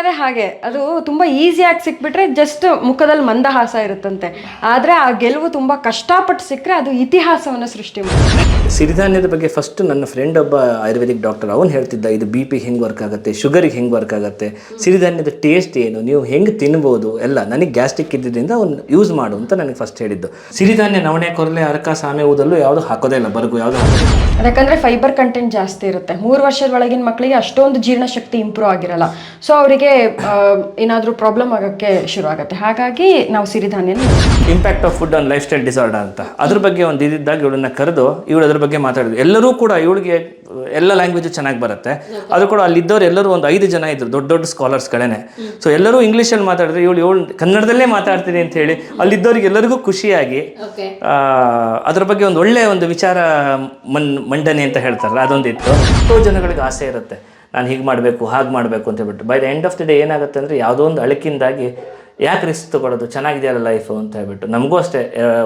ಅನ್ನೋದೇ ಹಾಗೆ. ಅದು ತುಂಬಾ ಈಸಿಯಾಗಿ ಸಿಕ್ಬಿಟ್ರೆ ಜಸ್ಟ್ ಮುಖದಲ್ಲಿ ಮಂದಹಾಸ ಇರುತ್ತಂತೆ. ಆದ್ರೆ ಆ ಗೆಲುವು ತುಂಬಾ ಕಷ್ಟಪಟ್ಟು ಸಿಕ್ಕರೆ ಅದು ಇತಿಹಾಸವನ್ನು ಸೃಷ್ಟಿ ಮಾಡುತ್ತೆ ಸಿರಿಧಾನ್ಯದ ಬಗ್ಗೆ ಫಸ್ಟ್ ನನ್ನ ಫ್ರೆಂಡ್ ಒಬ್ಬ ಆಯುರ್ವೇದಿಕ್ ಡಾಕ್ಟರ್ ಅವನು ಹೇಳ್ತಿದ್ದ ಇದು ಬಿ ಪಿ ಹೆಂಗೆ ವರ್ಕ್ ಆಗುತ್ತೆ? ಶುಗರಿಗೆ ಹೆಂಗೆ ವರ್ಕ್ ಆಗುತ್ತೆ? ಸಿರಿಧಾನ್ಯದ ಟೇಸ್ಟ್ ಏನು? ನೀವು ಹೆಂಗೆ ತಿನ್ಬೋದು? ಎಲ್ಲ ನನಗೆ ಗ್ಯಾಸ್ಟ್ರಿಕ್ ಇದ್ದಿದ್ದರಿಂದ ಅವ್ನು ಯೂಸ್ ಮಾಡು ಅಂತ ನನಗೆ ಫಸ್ಟ್ ಹೇಳಿದ್ದು. ಸಿರಿಧಾನ್ಯ ನವಣೆ ಕೊರಲೆ ಅರಕ ಸಾಮೆ ಊದಲ್ಲೂ ಯಾವುದು ಹಾಕೋದೇ ಇಲ್ಲ ಬರಗು ಯಾವುದು ಯಾಕಂದ್ರೆ ಫೈಬರ್ ಕಂಟೆಂಟ್ ಜಾಸ್ತಿ ಇರುತ್ತೆ. ಮೂರು ವರ್ಷದ ಒಳಗಿನ ಮಕ್ಕಳಿಗೆ ಅಷ್ಟೊಂದು ಜೀರ್ಣಶಕ್ತಿ ಇಂಪ್ರೂವ್ ಆಗಿರಲ್ಲ. ಸೊ ಅವರಿಗೆ ಏನಾದರೂ ಪ್ರಾಬ್ಲಮ್ ಆಗೋಕ್ಕೆ ಶುರು ಆಗುತ್ತೆ. ಹಾಗಾಗಿ ನಾವು ಸಿರಿಧಾನ್ಯ impact of food on lifestyle disorder ಅಂತ. ಅದ್ರ ಬಗ್ಗೆ ಒಂದು ಇದಿದ್ದಾಗ ಇವಳನ್ನ ಕರೆದು ಇವಳು ಅದ್ರ ಬಗ್ಗೆ ಮಾತಾಡಿದ್ರು ಎಲ್ಲರೂ ಕೂಡ ಇವಳಿಗೆ ಎಲ್ಲ ಲ್ಯಾಂಗ್ವೇಜ್ ಚೆನ್ನಾಗಿ ಬರುತ್ತೆ. ಅದು ಕೂಡ ಅಲ್ಲಿದ್ದವ್ರು ಎಲ್ಲರೂ ಒಂದು ಐದು ಜನ ಇದ್ರು ದೊಡ್ಡ ದೊಡ್ಡ ಸ್ಕಾಲರ್ಸ್ಗಳೇ ಸೊ ಎಲ್ಲರೂ ಇಂಗ್ಲೀಷಲ್ಲಿ ಮಾತಾಡಿದ್ರೆ ಇವಳು ಇವಳು ಕನ್ನಡದಲ್ಲೇ ಮಾತಾಡ್ತೀನಿ ಅಂತ ಹೇಳಿ ಅಲ್ಲಿದ್ದವ್ರಿಗೆ ಎಲ್ಲರಿಗೂ ಖುಷಿಯಾಗಿ ಆ, ಅದ್ರ ಬಗ್ಗೆ ಒಂದು ಒಳ್ಳೆಯ ಒಂದು ವಿಚಾರ ಮನ್ ಮಂಡನೆ ಅಂತ ಹೇಳ್ತಾರಲ್ಲ ಅದೊಂದಿತ್ತು. ಎಷ್ಟೋ ಜನಗಳಿಗೆ ಆಸೆ ಇರುತ್ತೆ. ನಾನು ಹೀಗೆ ಮಾಡಬೇಕು, ಹಾಗೆ ಮಾಡಬೇಕು ಅಂತ ಹೇಳ್ಬಿಟ್ಟು. By the end of the day ಏನಾಗುತ್ತೆ ಅಂದರೆ ಯಾವುದೋ ಒಂದು ಅಳಕಿಂದಾಗಿ ಯಾಕೆ ರಿಸ್ಕ್ ತೊಗೊಳೋದು? ಚೆನ್ನಾಗಿದೆಯಲ್ಲ ಲೈಫು ಅಂತ ಹೇಳ್ಬಿಟ್ಟು. ನಮಗೂ ಅಷ್ಟೇ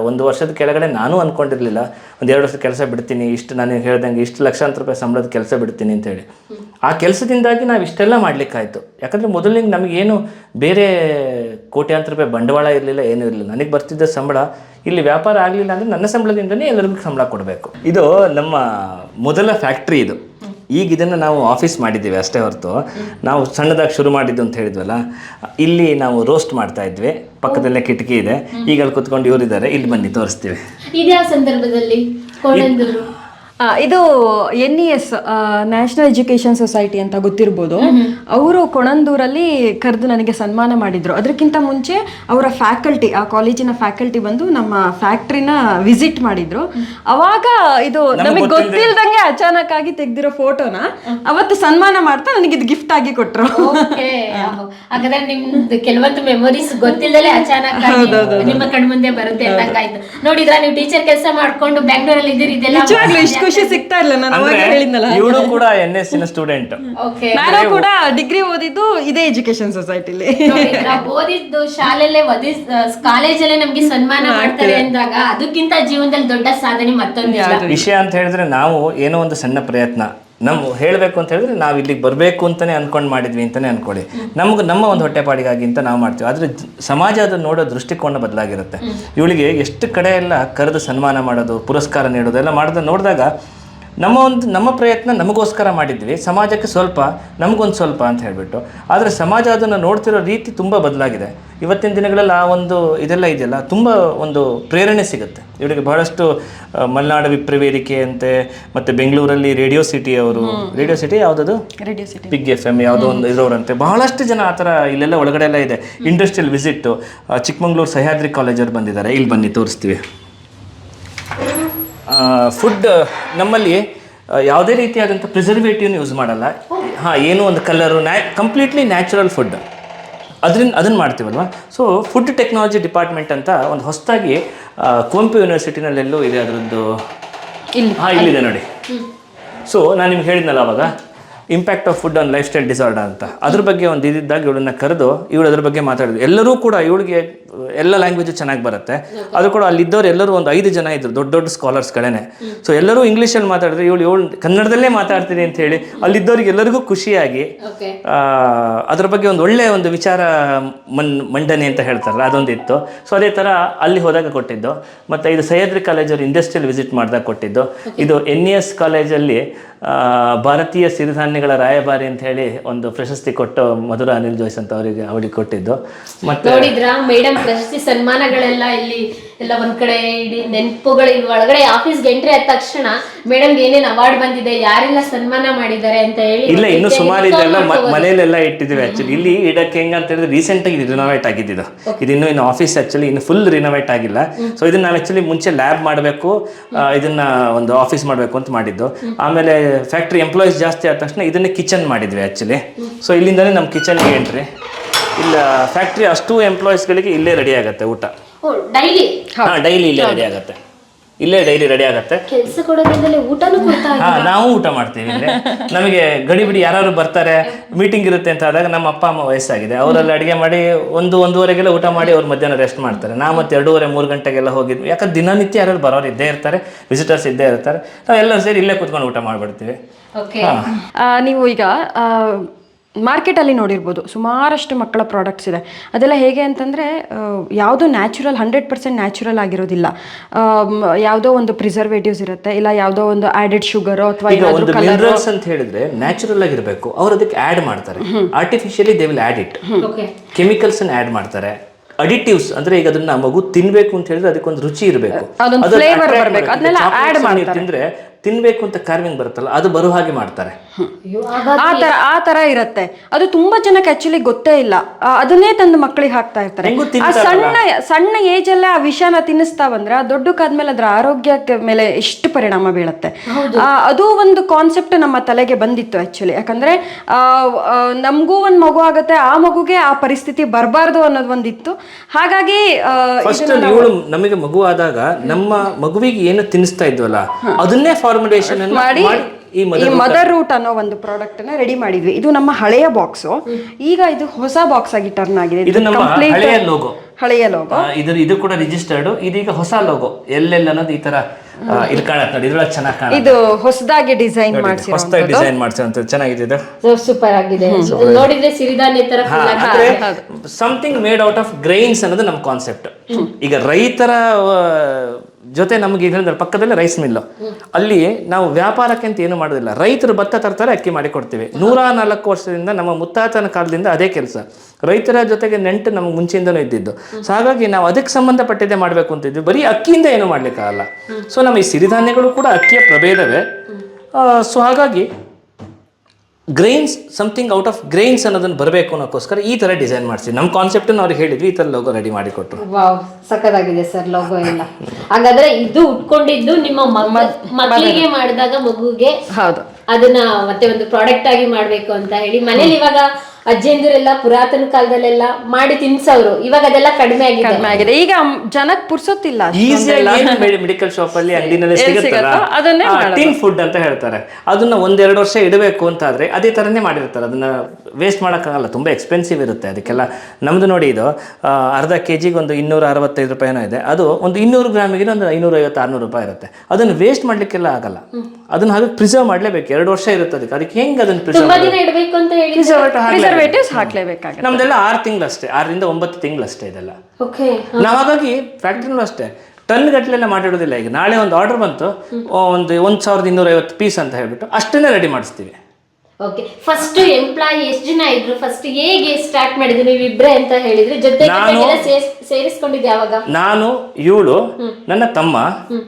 ಒಂದು ವರ್ಷದ ಕೆಳಗಡೆ ನಾನು ಅಂದ್ಕೊಂಡಿರಲಿಲ್ಲ ಒಂದು ಎರಡು ವರ್ಷದ ಕೆಲಸ ಬಿಡ್ತೀನಿ, ಇಷ್ಟು ನಾನು ಹೇಳ್ದಂಗೆ ಇಷ್ಟು ಲಕ್ಷಾಂತರ ರೂಪಾಯಿ ಸಂಬಳದ ಕೆಲಸ ಬಿಡ್ತೀನಿ ಅಂತೇಳಿ ಆ ಕೆಲಸದಿಂದಾಗಿ ನಾವು ಇಷ್ಟೆಲ್ಲ ಮಾಡಲಿಕ್ಕಾಯಿತು. ಯಾಕಂದರೆ ಮೊದಲಿಗೆ ನಮಗೇನು ಬೇರೆ ಕೋಟ್ಯಾಂತರ ರೂಪಾಯಿ ಬಂಡವಾಳ ಇರಲಿಲ್ಲ, ಏನೂ ಇರಲಿಲ್ಲ. ನನಗೆ ಬರ್ತಿದ್ದ ಸಂಬಳ ಇಲ್ಲಿ ವ್ಯಾಪಾರ ಆಗಲಿಲ್ಲ ಅಂದರೆ ನನ್ನ ಸಂಬಳದಿಂದನೇ ಎಲ್ಲರಿಗೂ ಸಂಬಳ ಕೊಡಬೇಕು. ಇದು ನಮ್ಮ ಮೊದಲ ಫ್ಯಾಕ್ಟ್ರಿ ಇದು. ಈಗ ಇದನ್ನು ನಾವು ಆಫೀಸ್ ಮಾಡಿದ್ದೀವಿ ಅಷ್ಟೇ ಹೊರತು. ನಾವು ಸಣ್ಣದಾಗಿ ಶುರು ಮಾಡಿದ್ದು ಅಂತ ಹೇಳಿದ್ವಲ್ಲ ಇಲ್ಲಿ ನಾವು ರೋಸ್ಟ್ ಮಾಡ್ತಾ ಇದ್ವಿ. ಪಕ್ಕದಲ್ಲೇ ಕಿಟಕಿ ಇದೆ. ಈಗ ಅಲ್ಲಿ ಕುತ್ಕೊಂಡು ಇವರಿದ್ದಾರೆ. ಇಲ್ಲಿ ಬನ್ನಿ ತೋರಿಸ್ತೀವಿ. ಇದೇ ಸಂದರ್ಭದಲ್ಲಿ? ಇದು N E S national education society ಅಂತ ಗೊತ್ತಿರ್ಬೋದು. ಅವರು ಕೊಣಂದೂರಲ್ಲಿ ಕರೆದು ನನಗೆ ಸನ್ಮಾನ ಮಾಡಿದ್ರು. ಅದಕ್ಕಿಂತ ಮುಂಚೆ ಅವರ ಫ್ಯಾಕಲ್ಟಿ ಆ ಕಾಲೇಜಿನ ಫ್ಯಾಕಲ್ಟಿ ಬಂದು ನಮ್ಮ ಫ್ಯಾಕ್ಟ್ರಿನ ವಿಸಿಟ್ ಮಾಡಿದ್ರು. ಅವಾಗ ಇದು ನಮಗೆ ಗೊತ್ತಿಲ್ದಂಗೆ ಅಚಾನಕ್ ಆಗಿ ತೆಗ್ದಿರೋ ಫೋಟೋನ ಅವತ್ತು ಸನ್ಮಾನ ಮಾಡ್ತಾ ನನಗೆ ಇದು ಗಿಫ್ಟ್ ಆಗಿ ಕೊಟ್ರು. ಹಾಗಾದ್ರೆ ನಿಮ್ದು ಕೆಲವೊಂದು ಮೆಮೊರೀಸ್ ಗೊತ್ತಿಲ್ಲದೆ ಅಚಾನಕ್ ನಿಮ್ಮ ಕಣ್ಮುಂದೆ ಬರುತ್ತೆ ನೋಡಿದ್ರ ನೀವು ಟೀಚರ್ ಕೆಲಸ ಮಾಡ್ಕೊಂಡು ಬ್ಯಾಂಗ್ಳೂರಲ್ಲಿ ಇದ್ದೀರಿ ಇದೆಲ್ಲ ಖುಷಿ ಸಿಗ್ತಾ ಇಲ್ಲ ನಾನು ಅವಾಗ ಹೇಳಿದ್ನಲ್ಲ. ಇವಳು ಕೂಡ ಎನ್ ಎಸ್ನ ಸ್ಟೂಡೆಂಟ್ ಓಕೆ ನಾನು ಕೂಡ ಡಿಗ್ರಿ ಓದಿದ್ದು ಇದೇ ಎಜುಕೇಶನ್ ಸೊಸೈಟಿಲಿ ಓದಿದ್ದು ಶಾಲೆಲ್ಲೇ ಓದಿ ಕಾಲೇಜಲ್ಲೇ ನಮ್ಗೆ ಸನ್ಮಾನ ಮಾಡ್ತಾರೆ ಅಂದಾಗ ಅದಕ್ಕಿಂತ ಜೀವನದಲ್ಲಿ ದೊಡ್ಡ ಸಾಧನೆ ಮತ್ತೊಂದು ವಿಷಯ ಅಂತ ಹೇಳಿದ್ರೆ ನಾವು ಏನೋ ಒಂದು ಸಣ್ಣ ಪ್ರಯತ್ನ. ನಮ್ಮ ಹೇಳಬೇಕು ಅಂತ ಹೇಳಿದ್ರೆ ನಾವು ಇಲ್ಲಿಗೆ ಬರಬೇಕು ಅಂತಲೇ ಅಂದ್ಕೊಂಡು ಮಾಡಿದ್ವಿ ಅಂತಲೇ ಅಂದ್ಕೊಳ್ಳಿ ನಮ್ಗೆ ನಮ್ಮ ಒಂದು ಹೊಟ್ಟೆಪಾಡಿಗಾಗಿ ಅಂತ ನಾವು ಮಾಡ್ತೀವಿ. ಆದರೆ ಸಮಾಜ ಅದನ್ನು ನೋಡೋ ದೃಷ್ಟಿಕೋನ ಬದಲಾಗಿರುತ್ತೆ. ಇವಳಿಗೆ ಎಷ್ಟು ಕಡೆ ಎಲ್ಲ ಕರೆದು ಸನ್ಮಾನ ಮಾಡೋದು ಪುರಸ್ಕಾರ ನೀಡೋದು ಎಲ್ಲ ಮಾಡೋದು ನೋಡಿದಾಗ ನಮ್ಮ ಒಂದು ನಮ್ಮ ಪ್ರಯತ್ನ ನಮಗೋಸ್ಕರ ಮಾಡಿದ್ವಿ. ಸಮಾಜಕ್ಕೆ ಸ್ವಲ್ಪ ನಮಗೊಂದು ಸ್ವಲ್ಪ ಅಂತ ಹೇಳಿಬಿಟ್ಟು. ಆದರೆ ಸಮಾಜ ಅದನ್ನು ನೋಡ್ತಿರೋ ರೀತಿ ತುಂಬ ಬದಲಾಗಿದೆ. ಇವತ್ತಿನ ದಿನಗಳಲ್ಲಿ ಆ ಒಂದು ಇದೆಲ್ಲ ಇದೆಯಲ್ಲ ತುಂಬ ಒಂದು ಪ್ರೇರಣೆ ಸಿಗುತ್ತೆ. ಇವರಿಗೆ ಬಹಳಷ್ಟು ಮಲೆನಾಡು ವಿಪ್ರವೇದಿಕೆ ಅಂತೆ ಮತ್ತು ಬೆಂಗಳೂರಲ್ಲಿ ರೇಡಿಯೋ ಸಿಟಿ ಅವರು. ರೇಡಿಯೋ ಸಿಟಿ ಯಾವುದದು? Radio city. Big F M ಯಾವುದೋ ಒಂದು ಇರೋರಂತೆ. ಬಹಳಷ್ಟು ಜನ ಆ ಥರ ಇಲ್ಲೆಲ್ಲ ಒಳಗಡೆ ಎಲ್ಲ ಇದೆ. ಇಂಡಸ್ಟ್ರಿಯಲ್ ವಿಸಿಟ್ಟು ಚಿಕ್ಕಮಂಗ್ಳೂರು ಸಹ್ಯಾದ್ರಿ ಕಾಲೇಜವ್ರು ಬಂದಿದ್ದಾರೆ. ಇಲ್ಲಿ ಬನ್ನಿ ತೋರಿಸ್ತೀವಿ. ಫುಡ್ ನಮ್ಮಲ್ಲಿ ಯಾವುದೇ ರೀತಿಯಾದಂಥ ಪ್ರಿಸರ್ವೇಟಿವ್ನ ಯೂಸ್ ಮಾಡಲ್ಲ. ಹಾಂ ಏನು ಒಂದು ಕಲರು ನ್ಯಾ ಕಂಪ್ಲೀಟ್ಲಿ ನ್ಯಾಚುರಲ್ ಫುಡ್ ಅದರಿಂದ ಅದನ್ನು ಮಾಡ್ತೀವಲ್ವ? ಸೊ ಫುಡ್ ಟೆಕ್ನಾಲಜಿ ಡಿಪಾರ್ಟ್ಮೆಂಟ್ ಅಂತ ಒಂದು ಹೊಸದಾಗಿ ಕುವೆಂಪು ಯೂನಿವರ್ಸಿಟಿನಲ್ಲೆಲ್ಲೂ ಇದೆ ಅದರದ್ದು. ಹಾಂ ಇಲ್ಲಿದೆ ನೋಡಿ. ಸೊ ನಾನು ನಿಮ್ಗೆ ಹೇಳಿದ್ನಲ್ಲ ಅವಾಗ impact of food on lifestyle disorder ಅಂತ. ಅದ್ರ ಬಗ್ಗೆ ಒಂದು ಇದ್ದಾಗ ಇವಳನ್ನ ಕರೆದು ಇವಳು ಅದ್ರ ಬಗ್ಗೆ ಮಾತಾಡಿದ್ರು ಎಲ್ಲರೂ ಕೂಡ ಇವಳಿಗೆ ಎಲ್ಲ ಲ್ಯಾಂಗ್ವೇಜು ಚೆನ್ನಾಗಿ ಬರುತ್ತೆ. ಅದು ಕೂಡ ಅಲ್ಲಿದ್ದವ್ರು ಎಲ್ಲರೂ ಒಂದು ಐದು ಜನ ಇದ್ರು ದೊಡ್ಡ ದೊಡ್ಡ ಸ್ಕಾಲರ್ಸ್ಗಳೇನೆ ಸೊ ಎಲ್ಲರೂ ಇಂಗ್ಲೀಷಲ್ಲಿ ಮಾತಾಡಿದ್ರೆ ಇವಳು ಇವಳು ಕನ್ನಡದಲ್ಲೇ ಮಾತಾಡ್ತೀನಿ ಅಂತ ಹೇಳಿ ಅಲ್ಲಿದ್ದವ್ರಿಗೆ ಎಲ್ಲರಿಗೂ ಖುಷಿಯಾಗಿ ಅದ್ರ ಬಗ್ಗೆ ಒಂದು ಒಳ್ಳೆಯ ಒಂದು ವಿಚಾರ ಮನ್ ಮಂಡನೆ ಅಂತ ಹೇಳ್ತಾರಲ್ಲ ಅದೊಂದಿತ್ತು. ಸೊ ಅದೇ ಥರ ಅಲ್ಲಿ ಹೋದಾಗ ಕೊಟ್ಟಿದ್ದು. ಮತ್ತು ಇದು ಸಹ್ಯಾದ್ರಿ ಕಾಲೇಜವ್ರು ಇಂಡಸ್ಟ್ರಿಯಲ್ ವಿಸಿಟ್ ಮಾಡಿದಾಗ ಕೊಟ್ಟಿದ್ದು. ಇದು ಎನ್ ಇ ಎಸ್ ಕಾಲೇಜಲ್ಲಿ ಭಾರತೀಯ ಸಿರಿಧಾನ್ಯಗಳ ರಾಯಭಾರಿ ಅಂತ ಹೇಳಿ ಒಂದು ಪ್ರಶಸ್ತಿ ಕೊಟ್ಟು ಮಧುರ ಅನಿಲ್ ಜೋಯ್ಸ್ ಅಂತ ಅವರಿಗೆ ಅವಳಿಗೆ ಕೊಟ್ಟಿದ್ದು. ಮತ್ತು ನೋಡಿದ್ರ? ಮೇಡಮ್ ಪ್ರಶಸ್ತಿ ಸನ್ಮಾನಗಳೆಲ್ಲ ಇಲ್ಲಿ ಎಲ್ಲ ಒಂದ್ ಕಡೆ ಇಡೀ ನೆನಪುಗಳು ಒಳಗಡೆ ಆಫೀಸ್ ಎಂಟ್ರಿ ಆದ ತಕ್ಷಣ ಮೇಡಮ್ ಏನೇನ್ ಅವಾರ್ಡ್ ಬಂದಿದೆ ಯಾರೆಲ್ಲ ಸನ್ಮಾನ ಮಾಡಿದ್ದಾರೆ ಅಂತ ಹೇಳಿ ಇಲ್ಲ ಇನ್ನು ಸುಮಾರು ಇದೆಲ್ಲ ಮನೇಲೆಲ್ಲ. ಮನೆಯಲ್ಲೆಲ್ಲ ಇಟ್ಟಿದ್ದೀವಿ ಆ್ಯಕ್ಚುಲಿ ಇಲ್ಲಿ ಇಡಕ್ಕೆ ಹೆಂಗ ಅಂತ ಹೇಳಿದ್ರೆ ರೀಸೆಂಟಾಗಿ ಇದು ರಿನೋವೇಟ್ ಆಗಿದ್ದು ಇದು. ಇದು ಇನ್ನು ಆಫೀಸ್ ಆಕ್ಚುಲಿ ಇನ್ನು ಫುಲ್ ರಿನೋವೇಟ್ ಆಗಿಲ್ಲ. ಸೊ ಇದನ್ನ ನಾವು ಆಕ್ಚುಲಿ ಮುಂಚೆ ಲ್ಯಾಬ್ ಮಾಡಬೇಕು ಇದನ್ನ ಒಂದು ಆಫೀಸ್ ಮಾಡಬೇಕು ಅಂತ ಮಾಡಿದ್ದು. ಆಮೇಲೆ ಫ್ಯಾಕ್ಟ್ರಿ ಎಂಪ್ಲಾಯೀಸ್ ಜಾಸ್ತಿ ಆದ ತಕ್ಷಣ ಇದನ್ನೇ ಕಿಚನ್ ಮಾಡಿದ್ವಿ ಆಕ್ಚುಲಿ ಸೊ ಇಲ್ಲಿಂದಾನೇ ನಮ್ಮ ಕಿಚನ್ಗೆ ಎಂಟ್ರಿ ಇಲ್ಲ ಫ್ಯಾಕ್ಟ್ರಿ ಅಷ್ಟು ಎಂಪ್ಲಾಯೀಸ್ಗಳಿಗೆ ಇಲ್ಲೇ ರೆಡಿ ಆಗುತ್ತೆ ಊಟ. ಓ ಡೈಲಿ ಹಾಂ. ಡೈಲಿ ಇಲ್ಲೇ ರೆಡಿ ಆಗುತ್ತೆ. ಇಲ್ಲೇ ಡೈಲಿ ರೆಡಿ ಆಗುತ್ತೆ. ಕೆಲಸ ಕೊಡೋದ್ರಿಂದಲೇ ಊಟನೂ ಕೊಡ್ತಾ ಹಾ ನಾವು ಊಟ ಮಾಡ್ತೀವಿ ಇಲ್ಲಿ ನಮಗೆ ಗಡಿಬಿಡಿ ಯಾರು ಬರ್ತಾರೆ ಮೀಟಿಂಗ್ ಇರುತ್ತೆ ಅಂತ ಆದಾಗ ನಮ್ಮ ಅಪ್ಪ ಅಮ್ಮ ವಯಸ್ಸಾಗಿದೆ. ಅವರೆಲ್ಲ ಅಡುಗೆ ಮಾಡಿ ಒಂದು ಒಂದೂವರೆಗೆಲ್ಲ ಊಟ ಮಾಡಿ ಅವ್ರು ಮಧ್ಯಾಹ್ನ ರೆಸ್ಟ್ ಮಾಡ್ತಾರೆ. ನಾವು ಮತ್ತೆ ಎರಡೂವರೆ ಮೂರು ಗಂಟೆಗೆಲ್ಲ ಹೋಗಿದ್ವಿ. ಯಾಕಂದ್ರೆ ದಿನನಿತ್ಯ ಯಾರು ಬರೋರು ಇದ್ದೇ ಇರ್ತಾರೆ ವಿಸಿಟರ್ಸ್ ಇದ್ದೇ ಇರ್ತಾರೆ. ನಾವೆಲ್ಲರೂ ಸೇರಿ ಇಲ್ಲೇ ಕೂತ್ಕೊಂಡು ಊಟ ಮಾಡಿಬಿಡ್ತೀವಿ. ಓಕೆ ಆ, ನೀವು ಈಗ ಮಾರ್ಕೆಟಲ್ಲಿ ನೋಡಿರ್ಬೋದು ಸುಮಾರಷ್ಟು ಮಕ್ಕಳ ಪ್ರಾಡಕ್ಟ್ಸ್ ಇದೆ. ಅದೆಲ್ಲ ಹೇಗೆ ಅಂತಂದರೆ ಯಾವುದೋ ನ್ಯಾಚುರಲ್ ಹಂಡ್ರೆಡ್ ಪರ್ಸೆಂಟ್ ನ್ಯಾಚುರಲ್ ಆಗಿರೋದಿಲ್ಲ. ಯಾವುದೋ ಒಂದು ಪ್ರಿಸರ್ವೇಟಿವ್ಸ್ ಇರುತ್ತೆ ಇಲ್ಲ ಯಾವುದೋ ಒಂದು ಆ್ಯಡೆಡ್ ಶುಗರ್ ಅಥವಾ ಒಂದು ಮಿನರಲ್ಸ್ ಅಂತ ಹೇಳಿದ್ರೆ ನ್ಯಾಚುರಲ್ ಆಗಿರಬೇಕು. ಅವ್ರು ಅದಕ್ಕೆ ಆಡ್ ಮಾಡ್ತಾರೆ. Artificially they will add it okay chemicals ಅನ್ನು ಆಡ್ ಮಾಡ್ತಾರೆ. ಅಡಿಟಿವ್ಸ್ ಅಂದ್ರೆ ಈಗ ಅದನ್ನ ಮಗು ತಿನ್ಬೇಕು ಅಂತ ಹೇಳಿದ್ರೆ ಅದಕ್ಕೊಂದು ರುಚಿ ಇರಬೇಕು. ತಿಂದ್ರೆ ತಿನ್ಬೇಕು ಅಂತ ಕಾರ್ವಿಂಗ್ ಬರುತ್ತಲ್ಲ ಅದು ಬರೋ ಹಾಗೆ ಮಾಡ್ತಾರೆ. ಆ ತರ ಆ ತರ ಇರುತ್ತೆ. ಅದು ತುಂಬಾ ಜನಕ್ಕೆ ಆಕ್ಚುಲಿ ಗೊತ್ತೇ ಇಲ್ಲ. ಆ, ಅದನ್ನೇ ತಂದು ಮಕ್ಕಳಿಗೆ ಹಾಕ್ತಾ ಇರ್ತಾರೆ. ಹೆಂಗೂ ಆ ತಿಂತಾರಲ್ಲ. ಸಣ್ಣ ಏಜ್ ಅಲ್ಲೇ ಆ ವಿಷನ ತಿನ್ನಿಸ್ತಾ ಬಂದ್ರೆ ಆ ದೊಡ್ಡಕ್ಕಾದ್ಮೇಲೆ ಅದರ ಆರೋಗ್ಯಕ್ಕೆ ಮೇಲೆ ಎಷ್ಟು ಪರಿಣಾಮ ಬೀಳುತ್ತೆ. ಆ, ಅದು ಒಂದು ಕಾನ್ಸೆಪ್ಟ್ ನಮ್ಮ ತಲೆಗೆ ಬಂದಿತ್ತು ಆಕ್ಚುಲಿ ಯಾಕಂದ್ರೆ ಆ, ಆ, ನಮಗೂ ಒಂದು ಮಗು ಆಗುತ್ತೆ ಆ ಮಗುಗೆ ಆ ಪರಿಸ್ಥಿತಿ ಬರಬಾರ್ದು ಅನ್ನೋದು ಒಂದಿತ್ತು. ಹಾಗಾಗಿ ಆ, ಫಸ್ಟ್ ಇವಳು ನಮಗೆ ಮಗು ಆದಾಗ ನಮ್ಮ ಮಗುವಿಗೆ ಏನು ತಿನ್ನಿಸ್ತಾ ಇದ್ವಲ್ಲ ಅದನ್ನೇ ಫಾರ್ಮುಲೇಷನ್ ಮಾಡಿ ಈ ಮದರ್ ರೂಟ್ ಅನ್ನೋ. ಒಂದು ಪ್ರಾಡಕ್ಟ್ ಅನ್ನ ರೆಡಿ ಮಾಡಿದ್ವಿ. ಇದು ನಮ್ಮ ಹಳೆಯ ಬಾಕ್ಸ್ ಈಗ ಇದು ಹೊಸ ಬಾಕ್ಸ್ ಆಗಿ ಟರ್ನ್ ಆಗಿದೆ. ಇದು ನಮ್ಮ ಹಳೆಯ ಲೋಗೋ ಹಳೆಯ ಲೋಗೋ ಇದು ಇದು ಕೂಡ ರಿಜಿಸ್ಟರ್ಡ್ ಇದೀಗ ಹೊಸ ಲೋಗೋ ಎಲ್ಲೆಲ್ಲ ಅನ್ನೋದು ಈ ತರ ಇದು ಕಾಣತ್ ನೋಡಿ ಇದ್ರೊಳಗೆ ಚೆನ್ನಾಗಿ ಕಾಣುತ್ತೆ. ಇದು ಹೊಸದಾಗಿ ಡಿಸೈನ್ ಮಾಡ್ಸಿ ಹೊಸದಾಗಿ ಡಿಸೈನ್ ಮಾಡ್ಸಿರೋಂಥ ಚೆನ್ನಾಗಿದೆ ಇದು? ಸೂಪರ್ ಆಗಿದೆ. ನೋಡಿದ್ರೆ ಸಿರಿಧಾನ್ಯ ತರ ಅಂದ್ರೆ something made out of grains ಅನ್ನೋದು ನಮ್ಮ ಕಾನ್ಸೆಪ್ಟ್ ಈಗ ರೈತರ ಜೊತೆ ನಮ್ಗೆ ಇದ್ರಿಂದ ಹೇಳಿದ್ರೆ ಪಕ್ಕದಲ್ಲಿ ರೈಸ್ ಮಿಲ್ಲು ಅಲ್ಲಿ ನಾವು ವ್ಯಾಪಾರಕ್ಕೆ ಅಂತ ಏನು ಮಾಡೋದಿಲ್ಲ. ರೈತರು ಭತ್ತ ತರ್ತಾರೆ ಅಕ್ಕಿ ಮಾಡಿ ಕೊಡ್ತೀವಿ. ನೂರ ನಾಲ್ಕು ವರ್ಷದಿಂದ ನಮ್ಮ ಮುತ್ತಾತನ ಕಾಲದಿಂದ ಅದೇ ಕೆಲಸ. ರೈತರ ಜೊತೆಗೆ ನೆಂಟು ನಮ್ಗೆ ಮುಂಚೆಯಿಂದನೂ ಇದ್ದಿದ್ದು. ಸೊ ಹಾಗಾಗಿ ನಾವು ಅದಕ್ಕೆ ಸಂಬಂಧಪಟ್ಟಿದ್ದೇ ಮಾಡಬೇಕು ಅಂತಿದ್ವಿ. ಬರೀ ಅಕ್ಕಿಯಿಂದ ಏನು ಮಾಡ್ಲಿಕ್ಕಾಗಲ್ಲ. ಸೊ ನಮ್ಮ ಈ ಸಿರಿಧಾನ್ಯಗಳು ಕೂಡ ಅಕ್ಕಿಯ ಪ್ರಭೇದವೇ. ಸೊ ಹಾಗಾಗಿ grains something out of grains ಅನ್ನೋದನ್ನ ಬರಬೇಕು ಅನ್ನೋಕ್ಕೋಸ್ಕರ ಈ ತರ ಡಿಸೈನ್ ಮಾಡಿಸಿ. ನಮ್ಮ ಕಾನ್ಸೆಪ್ಟನ್ನು ಅವ್ರು ಹೇಳಿದ್ವಿ ಈ ತರ ಲೋಗೋ ರೆಡಿ ಮಾಡಿ ಕೊಟ್ಟರು ವಾವ್ ಸಖತ್ತಾಗಿದೆ ಸರ್ ಲೋಗೋ ಎಲ್ಲ. ಹಾಗಾದ್ರೆ ಇದು ಉಟ್ಕೊಂಡಿದ್ದು ನಿಮ್ಮ ಮಕ್ಕಳಿಗೆ ಮಾಡಿದಾಗ ಮಗುಗೆ ಹೌದು. ಅದನ್ನ ಮತ್ತೆ ಒಂದು ಪ್ರಾಡಕ್ಟ್ ಆಗಿ ಮಾಡ್ಬೇಕು ಅಂತ ಹೇಳಿ. ಮನೇಲಿ ಇವಾಗ ಅಜ್ಜಿಯಂದಿರೆಲ್ಲ ಪುರಾತನ ಕಾಲದಲ್ಲೆಲ್ಲ ಮಾಡಿ ತಿನ್ಸವ್ರು. ಇವಾಗ ಅದೆಲ್ಲ ಕಡಿಮೆ ಆಗಿದೆ. ಕಡಿಮೆ ಆಗಿದೆ. ಈಗ ಜನಕ್ ಪುರ್ಸೊತ್ತಿಲ್ಲ ಈಸಿಯಾಗಿ ಮೆಡಿಕಲ್ ಶಾಪ್ ಅಲ್ಲಿ ಅಂಗಡಿನಲ್ಲಿ ಸಿಗುತ್ತಲ್ಲ? ಸಿಗುತ್ತೋ ಅದನ್ನೇ ಟಿನ್ ಫುಡ್ ಅಂತ ಹೇಳ್ತಾರೆ. ಅದನ್ನ ಒಂದೆರಡು ವರ್ಷ ಇಡಬೇಕು ಅಂತ ಆದ್ರೆ ಅದೇ ತರನೇ ಮಾಡಿರ್ತಾರೆ. ಅದನ್ನ ವೇಸ್ಟ್ ಮಾಡಕ್ಕಾಗಲ್ಲ. ತುಂಬಾ ಎಕ್ಸ್ಪೆನ್ಸಿವ್ ಇರುತ್ತೆ ಅದಕ್ಕೆಲ್ಲ. ನಮ್ದು ನೋಡಿ ಇದು ಆ, ಅರ್ಧ ಕೆ ಜಿಗೆ ಒಂದು ಇನ್ನೂರ ಅರವತ್ತೈದು ರೂಪಾಯಿನೋ ಇದೆ. ಅದು ಒಂದು ಇನ್ನೂರು ಗ್ರಾಮಿಗೆ ಒಂದು ಐನೂರ ಐವತ್ತು ಆರ್ನೂರು ರೂಪಾಯಿ ಇರುತ್ತೆ. ಅದನ್ನ ವೇಸ್ಟ್ ಮಾಡ್ಲಿಕ್ಕೆಲ್ಲ ಆಗಲ್ಲ. ಅದನ್ನ ಹಾಗೆ ಪ್ರಿಸರ್ವ್ ಮಾಡ್ಲೇಬೇಕು. ಎರಡು ವರ್ಷ ಇರುತ್ತೆ ಅದಕ್ಕೆ. ಅದಕ್ಕೆ ಹೆಂಗ್ ಅದನ್ನ ಪ್ರಿಸರ್ವ್ ಪ್ರಿಸರ್ವೇಟಿವ್ಸ್ ಹಾಕ್ಲೇಬೇಕಾಗುತ್ತೆ. ನಮ್ದೆಲ್ಲ ಆರು ತಿಂಗಳಷ್ಟೇ ಆರರಿಂದ ಒಂಬತ್ತು ತಿಂಗಳಷ್ಟೇ ಇದೆಲ್ಲ. ಓಕೆ ನಾವು ಹಾಗಾಗಿ ಫ್ಯಾಕ್ಟ್ರಿನೂ ಅಷ್ಟೇ ಟನ್ ಗಟ್ಟಲೆಲ್ಲ ಮಾಡಿಡೋದಿಲ್ಲ ಈಗ. ನಾಳೆ ಒಂದು ಆರ್ಡರ್ ಬಂತು ಒಂದು ಒಂದು ಸಾವಿರದ ಇನ್ನೂರ ಐವತ್ತು ಪೀಸ್ ಅಂತ ಹೇಳ್ಬಿಟ್ಟು ಅಷ್ಟನ್ನೇ ರೆಡಿ ಮಾಡಿಸ್ತೀವಿ. ಓಕೆ ಫಸ್ಟ್ ಎಂಪ್ಲಾಯಿ ಎಷ್ಟು ಜನ ಇದ್ರು? ಫಸ್ಟ್ ಹೇಗೆ ಸ್ಟಾರ್ಟ್ ಮಾಡಿದ್ರಿ ನೀವು ಇಬ್ರೆ ಅಂತ ಹೇಳಿದ್ರೆ? ಜೊತೆ ಸೇರಿಸ್ಕೊಂಡಿದ್ದೆ ಸೇರ್ಸ್- ಯಾವಾಗ? ನಾನು ಇವಳು ನನ್ನ ತಮ್ಮ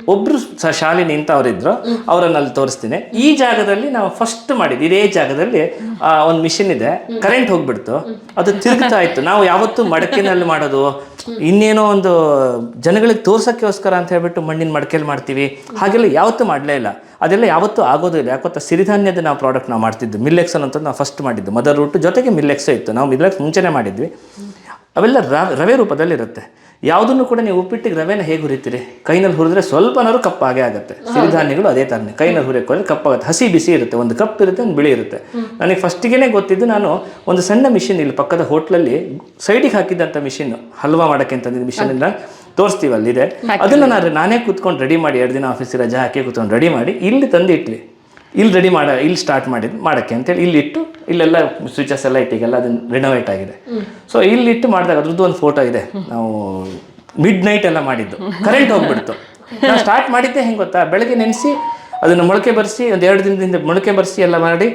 ಒಬ್ರು ಶಾಲೆ ನಿಂತ ಅವರಿದ್ರು ಅವರನ್ನ ಅಲ್ಲಿ ತೋರಿಸ್ತೀನಿ. ಈ ಜಾಗದಲ್ಲಿ ನಾವು ಫಸ್ಟ್ ಮಾಡಿದ್ವಿ ಇದೇ ಜಾಗದಲ್ಲಿ ಆ, ಒಂದು ಮಿಷಿನ್ ಇದೆ. ಕರೆಂಟ್ ಹೋಗ್ಬಿಡ್ತು. ಅದು ತಿರುಗ್ತಾ ಇತ್ತು. ನಾವು ಯಾವತ್ತು ಮಡಕೆನಲ್ಲಿ ಮಾಡೋದು. ಇನ್ನೇನೋ ಒಂದು ಜನಗಳಿಗೆ ತೋರ್ಸಕ್ಕೋಸ್ಕರ ಅಂತ ಹೇಳ್ಬಿಟ್ಟು ಮಣ್ಣಿನ ಮಡಕೆಯಲ್ಲಿ ಮಾಡ್ತೀವಿ. ಹಾಗೆಲ್ಲ ಯಾವತ್ತೂ ಮಾಡಲೇ ಇಲ್ಲ. ಅದೆಲ್ಲ ಯಾವತ್ತೂ ಆಗೋದಿಲ್ಲ ಇಲ್ಲ. ಯಾಕೊತ್ತ ಸಿರಿಧಾನ್ಯದ ನಾವು ಪ್ರಾಡಕ್ಟ್ ನಾವು ಮಾಡ್ತಿದ್ದು ಮಿಲ್ಲೆಕ್ಸ್ ಅಂತ ನಾವು ಫಸ್ಟ್ ಮಾಡಿದ್ದು. ಮದರ್ ರೂಟ್ ಜೊತೆಗೆ ಮಿಲ್ಲೆಕ್ಸ್ ಇತ್ತು. ನಾವು ಮಿಲ್ಲೆಕ್ಸ್ ಮುಂಚೆನೇ ಮಾಡಿದ್ವಿ. ಅವೆಲ್ಲ ರವೆ ರೂಪದಲ್ಲಿರುತ್ತೆ. ಯಾವುದನ್ನು ಕೂಡ ನೀವು ಉಪ್ಪಿಟ್ಟಿಗೆ ರವೆನ ಹೇಗೆ ಹುರಿತೀರಿ? ಕೈನಲ್ಲಿ ಹುರಿದ್ರೆ ಸ್ವಲ್ಪನಾದ್ರು ಕಪ್ಪಾಗೆ ಆಗುತ್ತೆ. ಸಿರಿಧಾನ್ಯಗಳು ಅದೇ ಥರನೇ. ಕೈನಲ್ಲಿ ಹುರಿಯಕ್ಕೆ ಹೋದ್ರೆ ಕಪ್ಪಾಗುತ್ತೆ ಹಸಿ ಬಿಸಿ ಇರುತ್ತೆ. ಒಂದು ಕಪ್ ಇರುತ್ತೆ ಒಂದು ಬಿಳಿ ಇರುತ್ತೆ. ನನಗೆ ಫಸ್ಟಿಗೆ ಗೊತ್ತಿದ್ದು ನಾನು ಒಂದು ಸಣ್ಣ ಮಿಷಿನ್ ಇಲ್ಲಿ ಪಕ್ಕದ ಹೋಟ್ಲಲ್ಲಿ ಸೈಡಿಗೆ ಹಾಕಿದ್ದಂಥ ಮಿಷಿನ್ ಹಲ್ವಾ ಮಾಡೋಕ್ಕೆ ಅಂತಂದಿದ್ದು ಮಿಷಿನ್ ಎಲ್ಲ ತೋರಿಸ್ತೀವಿ ಅಲ್ಲಿದೆ. ಅದನ್ನ ನಾನು ನಾನೇ ಕೂತ್ಕೊಂಡು ರೆಡಿ ಮಾಡಿ ಎರಡು ದಿನ ಆಫೀಸಿಗೆ ರಜಾ ಹಾಕಿ ಕೂತ್ಕೊಂಡು ರೆಡಿ ಮಾಡಿ ಇಲ್ಲಿ ತಂದು ಇಟ್ಲಿ. ಇಲ್ಲಿ ರೆಡಿ ಮಾಡ ಇಲ್ಲಿ ಸ್ಟಾರ್ಟ್ ಮಾಡಿದ್ ಮಾಡೋಕ್ಕೆ ಅಂತೇಳಿ ಇಲ್ಲಿ ಇಟ್ಟು ಇಲ್ಲೆಲ್ಲ ಸ್ವಿಚಸ್ ಎಲ್ಲ ಇಟ್ಟಿಗೆಲ್ಲ ಅದನ್ನ ರಿನೋವೇಟ್ ಆಗಿದೆ. ಸೊ ಇಲ್ಲಿ ಇಟ್ಟು ಮಾಡಿದಾಗ ಅದ್ರದ್ದು ಒಂದು ಫೋಟೋ ಇದೆ. ನಾವು ಮಿಡ್ ನೈಟ್ ಎಲ್ಲ ಮಾಡಿದ್ದು. ಕರೆಂಟ್ ಹೋಗ್ಬಿಡ್ತು. ನಾವು ಸ್ಟಾರ್ಟ್ ಮಾಡಿದ್ದೆ ಹೆಂಗೆ ಗೊತ್ತಾ? ಬೆಳಗ್ಗೆ ನೆನೆಸಿ ಅದನ್ನು ಮೊಳಕೆ ಬರೆಸಿ ಒಂದು ಎರಡು ದಿನದಿಂದ ಮೊಳಕೆ ಬರೆಸಿ ಎಲ್ಲ ಮಾಡಿ